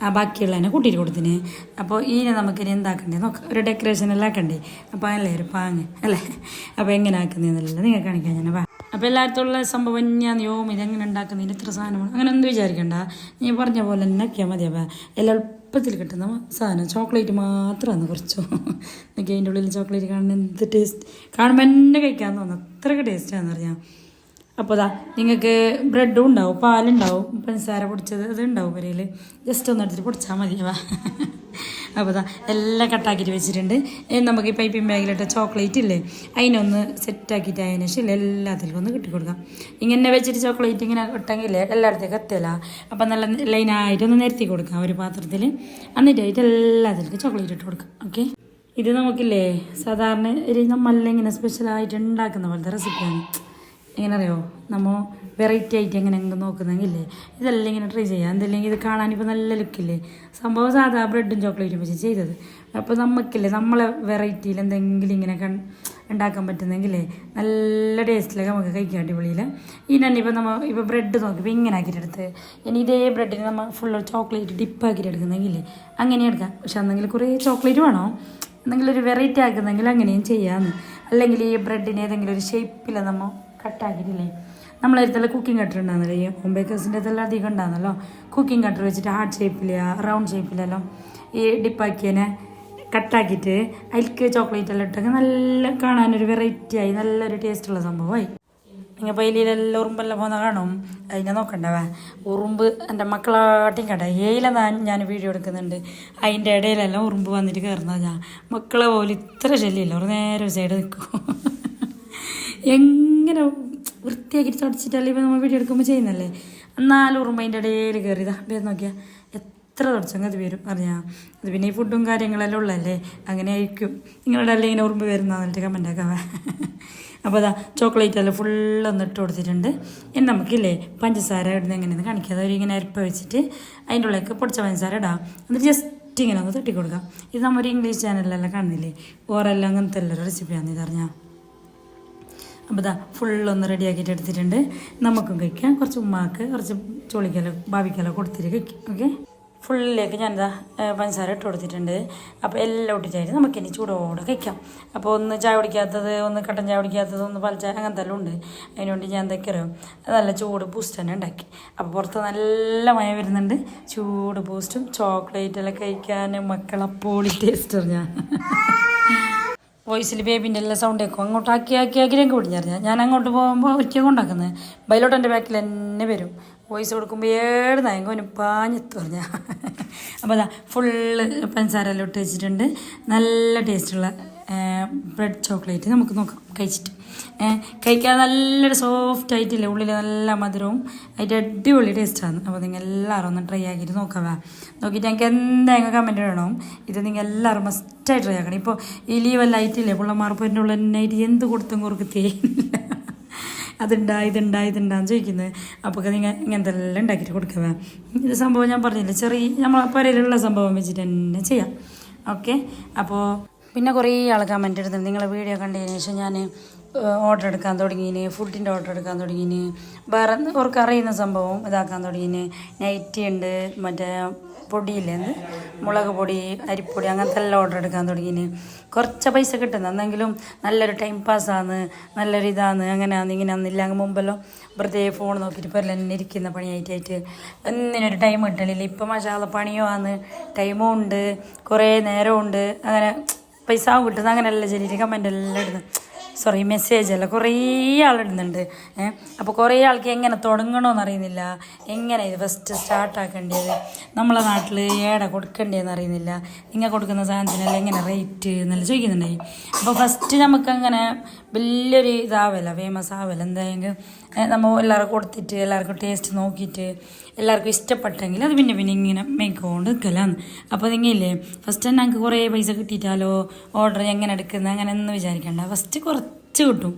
ആ ബാക്കിയുള്ളതിനെ കൂട്ടിയിട്ട് കൊടുത്തിന്. അപ്പോൾ ഇതിനെ നമുക്കിനി എന്താക്കണ്ടേ? നോക്കാം ഒരു ഡെക്കറേഷൻ എല്ലാം ആക്കണ്ടേ? അപ്പോൾ അല്ലേ ഒരു പാങ്ങ് അല്ലേ? അപ്പോൾ എങ്ങനെ ആക്കുന്നതെന്നല്ലേ നിങ്ങൾ കാണിക്കാൻ ഞാൻ വാ അപ്പോൾ എല്ലായിടത്തുള്ള സംഭവം ഞാൻ യോം ഇതെങ്ങനെ ഉണ്ടാക്കുന്നതിന് ഇത്ര സാധനമാണ്. അങ്ങനെ ഒന്നും വിചാരിക്കണ്ട. നീ പറഞ്ഞ പോലെ തന്നെ ആക്കിയാൽ മതിയാ എല്ലാം എളുപ്പത്തിൽ കിട്ടുന്ന സാധനം. ചോക്ലേറ്റ് മാത്രമാണ് കുറച്ചോ. എനിക്ക് അതിന്റെ ഉള്ളിൽ ചോക്ലേറ്റ് കാണുന്ന എന്ത് ടേസ്റ്റ് കാണുമ്പോൾ എന്നെ കഴിക്കാൻ തോന്നുന്നു അത്രയ്ക്ക് ടേസ്റ്റാണെന്ന് അറിയാം അപ്പോൾ ദാ നിങ്ങൾക്ക് ബ്രെഡും ഉണ്ടാവും പാലുണ്ടാവും പഞ്ചസാര പൊടിച്ചത് അത് ഉണ്ടാവും വരയിൽ ജസ്റ്റ് ഒന്ന് എടുത്തിട്ട് പൊടിച്ചാൽ മതി വാ. അപ്പോൾ ദാ എല്ലാം കട്ടാക്കിയിട്ട് വെച്ചിട്ടുണ്ട്. നമുക്ക് ഈ പൈപ്പിംഗ് ബാഗിലിട്ട ചോക്ലേറ്റ് ഇല്ലേ അതിനൊന്ന് സെറ്റാക്കിയിട്ട് അതിന് ശേഷം എല്ലാത്തിലും ഒന്ന് കിട്ടിക്കൊടുക്കാം ഇങ്ങനെ വെച്ചിട്ട് ചോക്ലേറ്റ് ഇങ്ങനെ ഇട്ടെങ്കിൽ എല്ലായിടത്തേക്കും എത്തില്ല അപ്പം നല്ല ലൈനായിട്ടൊന്ന് നിരത്തി കൊടുക്കാം ഒരു പാത്രത്തിൽ എന്നിട്ടായിട്ട് എല്ലാത്തിലേക്കും ചോക്ലേറ്റ് ഇട്ട് കൊടുക്കാം ഓക്കെ ഇത് നമുക്കില്ലേ സാധാരണ ഒരു നമ്മളിങ്ങനെ സ്പെഷ്യലായിട്ട് ഉണ്ടാക്കുന്ന പോലത്തെ റെസിപ്പിയാണ് എങ്ങനെ അറിയോ നമ്മൾ വെറൈറ്റി ആയിട്ട് എങ്ങനെ നോക്കുന്നെങ്കിലേ ഇതെല്ലാം ഇങ്ങനെ ട്രൈ ചെയ്യാം. എന്തല്ലെങ്കിൽ ഇത് കാണാനിപ്പോൾ നല്ല ലുക്കില്ലേ? സംഭവം സാധാ ബ്രെഡും ചോക്ലേറ്റും വെച്ച് ചെയ്തത്. അപ്പോൾ നമുക്കില്ലേ നമ്മളെ വെറൈറ്റിയിൽ എന്തെങ്കിലും ഇങ്ങനെ കൺ ഉണ്ടാക്കാൻ പറ്റുന്നെങ്കിലേ നല്ല ടേസ്റ്റിലൊക്കെ നമുക്ക് കഴിക്കാം അടിപൊളിയിൽ ഇനി തന്നെ ഇപ്പോൾ നമ്മൾ ഇപ്പോൾ ബ്രെഡ് നോക്കിയപ്പോൾ ഇങ്ങനെ ആക്കിയിട്ടെടുത്ത്. ഇനി ഇതേ ബ്രെഡിന് നമ്മൾ ഫുള്ള് ചോക്ലേറ്റ് ഡിപ്പാക്കിയിട്ട് എടുക്കുന്നെങ്കിലേ അങ്ങനെ എടുക്കാം. പക്ഷെ അന്നെങ്കിൽ കുറേ ചോക്ലേറ്റ് വേണോ? എന്തെങ്കിലും ഒരു വെറൈറ്റി ആക്കുന്നെങ്കിൽ അങ്ങനെയും ചെയ്യാമെന്ന് അല്ലെങ്കിൽ ഈ ബ്രെഡിന് ഏതെങ്കിലും ഒരു ഷേപ്പിൽ നമ്മൾ കട്ടാക്കിയിട്ടില്ലേ? നമ്മളടുത്തുള്ള കുക്കിംഗ് കട്ടർ ഉണ്ടാകുന്നല്ലോ ഈ ഹോം ബേക്കേഴ്സിന്റെ ഇതെല്ലാം അധികം ഉണ്ടാകുന്നല്ലോ കുക്കിംഗ് കട്ടർ വെച്ചിട്ട് ഹാർട്ട് ഷേപ്പിൽ റൗണ്ട് ഷേപ്പിലെല്ലാം ഈ ഡിപ്പാക്കിയനെ കട്ടാക്കിയിട്ട് അതിലേക്ക് ചോക്ലേറ്റ് എല്ലാം ഇട്ടൊക്കെ നല്ല കാണാനൊരു വെറൈറ്റി ആയി നല്ലൊരു ടേസ്റ്റുള്ള സംഭവമായി. നിങ്ങൾ പൈലിയിലെല്ലാം ഉറുമ്പെല്ലാം പോകുന്ന കാണും. അതിനെ നോക്കണ്ടവേ. ഉറുമ്പ് എന്റെ മക്കളാട്ടിയും ഏയില ഏയിലെന്നാ ഞാൻ വീഡിയോ എടുക്കുന്നുണ്ട്. അതിന്റെ ഇടയിലെല്ലാം ഉറുമ്പ് വന്നിട്ട് കയറുന്നതാണ് മക്കളെ പോലും ഇത്ര ശല്യമില്ല. ഒരു നേരെ സൈഡ് നിൽക്കും. എങ്ങനെ വൃത്തിയാക്കി തുടച്ചിട്ടല്ലേ ഇപ്പം നമ്മൾ വീഡിയോ എടുക്കുമ്പോൾ ചെയ്യുന്നല്ലേ? എന്നാലും ഉറുമ്പ് അതിന്റെ ഇടയിൽ കയറിയതാ വേറെ നോക്കിയാൽ എത്ര തുടച്ചങ്ങ് അത് വരും അറിയാം അത് പിന്നെ ഈ ഫുഡും കാര്യങ്ങളെല്ലാം ഉള്ളതല്ലേ? അങ്ങനെ ആയിരിക്കും. നിങ്ങളുടെ അല്ലെങ്കിൽ ഇങ്ങനെ ഉറുമ്പ് വരുന്ന എന്നിട്ട് കമന്റ് അപ്പോൾ അതാ ചോക്ലേറ്റ് എല്ലാം ഫുള്ളൊന്ന് ഇട്ട് കൊടുത്തിട്ടുണ്ട്. ഇനി നമുക്കില്ലേ പഞ്ചസാര ഇടുന്ന എങ്ങനെയെന്ന് കാണിക്കുക അതൊരു ഇങ്ങനെ അരപ്പ് വെച്ചിട്ട് അതിന്റെ ഉള്ളിലേക്ക് പൊടിച്ച പഞ്ചസാര ഇടാം. എന്നിട്ട് ജസ്റ്റ് ഇങ്ങനെ ഒന്ന് തട്ടി ഇത് നമ്മൾ ഒരു ഇംഗ്ലീഷ് ചാനലിലെല്ലാം കാണുന്നില്ലേ? ഓരെല്ലാം അങ്ങനത്തെ എല്ലാവരും റെസിപ്പിയാണെന്ന് ഇതറിഞ്ഞാൽ അപ്പോൾ ഇതാ ഫുള്ളൊന്ന് റെഡിയാക്കിയിട്ട് എടുത്തിട്ടുണ്ട്. നമുക്കും കഴിക്കാം. കുറച്ച് ഉമ്മാക്ക് കുറച്ച് ചോളിക്കല ബാവിക്കല കൊടുത്തിട്ട് കഴിക്കാം. ഓക്കെ? ഫുള്ളിലേക്ക് ഞാനിതാ പഞ്ചസാര ഇട്ട് കൊടുത്തിട്ടുണ്ട്. അപ്പോൾ എല്ലാം ഇട്ടിട്ടായിട്ട് നമുക്കിനി ചൂടോടെ കഴിക്കാം. അപ്പോൾ ഒന്ന് ചായ കുടിക്കാത്തത് ഒന്ന് കട്ടൻ ചായ കുടിക്കാത്തത് ഒന്ന് പാൽ ചായ അങ്ങനത്തെ എല്ലാം ഉണ്ട്. അതിനുവേണ്ടി ഞാൻ എന്തൊക്കെ അറിയാം? നല്ല ചൂട് ബൂസ്റ്റ് തന്നെ ഉണ്ടാക്കി. അപ്പോൾ പുറത്ത് നല്ല മഴ വരുന്നുണ്ട്. ചൂട് ബൂസ്റ്റും ചോക്ലേറ്റ് എല്ലാം കഴിക്കാൻ മക്കളപ്പോളി ടേസ്റ്റർ ഞാൻ. വോയിസിൽ ബേബിന്റെ എല്ലാ സൗണ്ട് കേൾക്കും അങ്ങോട്ട് ആക്കി ആക്കി ആക്കി രംഗ് പിടിഞ്ഞറിഞ്ഞ. ഞാൻ അങ്ങോട്ട് പോകുമ്പോൾ ഒറ്റ കൊണ്ടാക്കുന്നത്. ബൈലോട്ട് എന്റെ ബാക്കിൽ തന്നെ വരും. വോയിസ് കൊടുക്കുമ്പോൾ ഏഴ് നയങ്കോന് പാഞ്ഞെത്തു പറഞ്ഞാൽ അപ്പോൾ അതാ ഫുള്ള് പഞ്ചസാര എല്ലാം ഇട്ട് വെച്ചിട്ടുണ്ട്. നല്ല ടേസ്റ്റുള്ള ബ്രെഡ് ചോക്ലേറ്റ് നമുക്ക് നോക്കാം കഴിച്ചിട്ട്. കഴിക്കാൻ നല്ലൊരു സോഫ്റ്റ് ആയിട്ടില്ലേ ഉള്ളിൽ നല്ല മധുരവും അതിന്റെ അടിപൊളി ടേസ്റ്റാണ് അപ്പോൾ നിങ്ങൾ എല്ലാവരും ഒന്ന് ട്രൈ ആക്കിയിട്ട് നോക്കാവേ നോക്കിയിട്ട് ഞങ്ങൾക്ക് എന്തെങ്കിലും കമന്റ് വേണം ഇത് നിങ്ങൾ എല്ലാവരും മസ്റ്റായി ട്രൈ ആക്കണം. ഇപ്പോൾ ഈ ലീവെല്ലാം ആയിട്ടില്ലേ പിള്ളമാർ പോയിന്റെ ഉള്ളിൽ നൈറ്റ് എന്ത് കൊടുത്തും കുറുക്ക് തേയില്ല അതുണ്ടാ ഇതുണ്ടാ ഇതുണ്ടാന്ന് ചോദിക്കുന്നത് അപ്പോൾ നിങ്ങൾ ഇങ്ങനത്തെ എല്ലാം ഉണ്ടാക്കിയിട്ട് കൊടുക്കുക ഇത് സംഭവം ഞാൻ പറഞ്ഞില്ല ചെറിയ നമ്മളെ പരയിലുള്ള സംഭവം വെച്ചിട്ട് തന്നെ ചെയ്യാം. ഓക്കെ? അപ്പോൾ പിന്നെ കുറേ ആൾ കമന്റ് എടുത്തിട്ട് നിങ്ങളെ വീഡിയോ കണ്ടതിന് ശേഷം ഞാൻ ഓർഡർ എടുക്കാൻ തുടങ്ങിയിന് ഫുഡിന്റെ ഓർഡർ എടുക്കാൻ തുടങ്ങിയിന് വേറെ അവർക്ക് അറിയുന്ന സംഭവം ഇതാക്കാൻ തുടങ്ങിയിന് നൈറ്റി ഉണ്ട് മറ്റേ പൊടിയില്ലേ മുളക് പൊടി അരിപ്പൊടി അങ്ങനത്തെ എല്ലാം ഓർഡർ എടുക്കാൻ തുടങ്ങിന്. കുറച്ച് പൈസ കിട്ടുന്നു. എന്നെങ്കിലും നല്ലൊരു ടൈം പാസ്സാണ് നല്ലൊരു ഇതാണ് അങ്ങനെയാന്ന് ഇങ്ങനെയാന്നില്ല അങ്ങ് മുമ്പെല്ലാം വെറുതെ ഫോൺ നോക്കിയിട്ട് പോലെ തന്നെ ഇരിക്കുന്ന പണിയായിട്ടായിട്ട് ഒന്നിനൊരു ടൈം കിട്ടണില്ല. ഇപ്പം മഷാല പണിയോ ആണ് ടൈമും ഉണ്ട് കുറേ നേരമുണ്ട് അങ്ങനെ പൈസ കിട്ടുന്ന അങ്ങനെയല്ല ശരി കമന്റ് എല്ലാം ഇടുന്നു. സോറി മെസ്സേജ് അല്ല കുറേ ആളിടുന്നുണ്ട് ഏഹ് അപ്പോൾ കുറേ ആൾക്ക് എങ്ങനെ തുടങ്ങണമെന്ന് അറിയുന്നില്ല. എങ്ങനെ ഇത് ഫസ്റ്റ് സ്റ്റാർട്ടാക്കേണ്ടത് നമ്മളെ നാട്ടിൽ ഏടെ കൊടുക്കേണ്ടതെന്ന് അറിയുന്നില്ല. നിങ്ങൾ കൊടുക്കുന്ന സാധനത്തിനല്ല എങ്ങനെ റേറ്റ് എന്നല്ല ചോദിക്കുന്നുണ്ടായി. അപ്പോൾ ഫസ്റ്റ് നമുക്കങ്ങനെ വലിയൊരു ഇതാവല്ല ഫേമസ് ആവല്ല. എന്തായെങ്കിലും ഏഹ് നമ്മൾ എല്ലാവർക്കും കൊടുത്തിട്ട് എല്ലാവർക്കും ടേസ്റ്റ് നോക്കിയിട്ട് എല്ലാവർക്കും ഇഷ്ടപ്പെട്ടെങ്കിൽ അത് പിന്നെ പിന്നെ ഇങ്ങനെ മേക്കൊണ്ട് നിൽക്കലാന്ന് അപ്പോൾ നിങ്ങളില്ലേ ഫസ്റ്റ് തന്നെ ഞങ്ങൾക്ക് കുറേ പൈസ കിട്ടിയിട്ടാലോ ഓർഡർ എങ്ങനെ എടുക്കുന്നത് അങ്ങനെ ഒന്നും വിചാരിക്കണ്ട. ഫസ്റ്റ് കുറച്ച് കിട്ടും.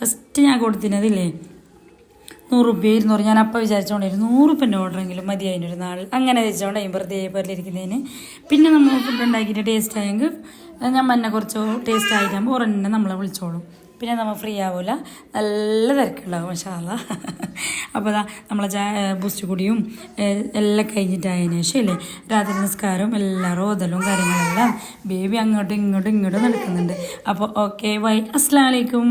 ഫസ്റ്റ് ഞാൻ കൊടുത്തിരുന്നതില്ലേ നൂറ് റുപ്യ ഇരുന്നൂറ് ഞാൻ അപ്പം വിചാരിച്ചോണ്ടായിരുന്നു നൂറ് ഓർഡർ ഓർഡറെങ്കിലും മതി അതിനൊരു നാൾ. അങ്ങനെ വെച്ചോണ്ടായി വെറുതെ പേരിലിരിക്കുന്നതിന്. പിന്നെ നമ്മൾ ഫുഡ് ഉണ്ടാക്കിയിട്ട് ടേസ്റ്റ് ആയെങ്കിൽ ഞാൻ മന്നെ കുറച്ച് ടേസ്റ്റ് ആയിട്ടാകുമ്പോൾ ഉറന്നെ നമ്മളെ വിളിച്ചോളും. പിന്നെ നമ്മൾ ഫ്രീ ആവില്ല നല്ല തിരക്കുണ്ടാവും മഷാല അപ്പോൾ അതാ നമ്മളെ ചാ ബൂസ്റ്റ് കുടിയും എല്ലാം കഴിഞ്ഞിട്ടായതിനു ശേഷം അല്ലേ രാത്രി നിസ്കാരവും എല്ലാ റോതലും കാര്യങ്ങളെല്ലാം ബേബി അങ്ങോട്ടും ഇങ്ങോട്ടും ഇങ്ങോട്ടും നടക്കുന്നുണ്ട്. അപ്പോൾ ഓക്കെ ബൈ അസ്സലാമലൈക്കും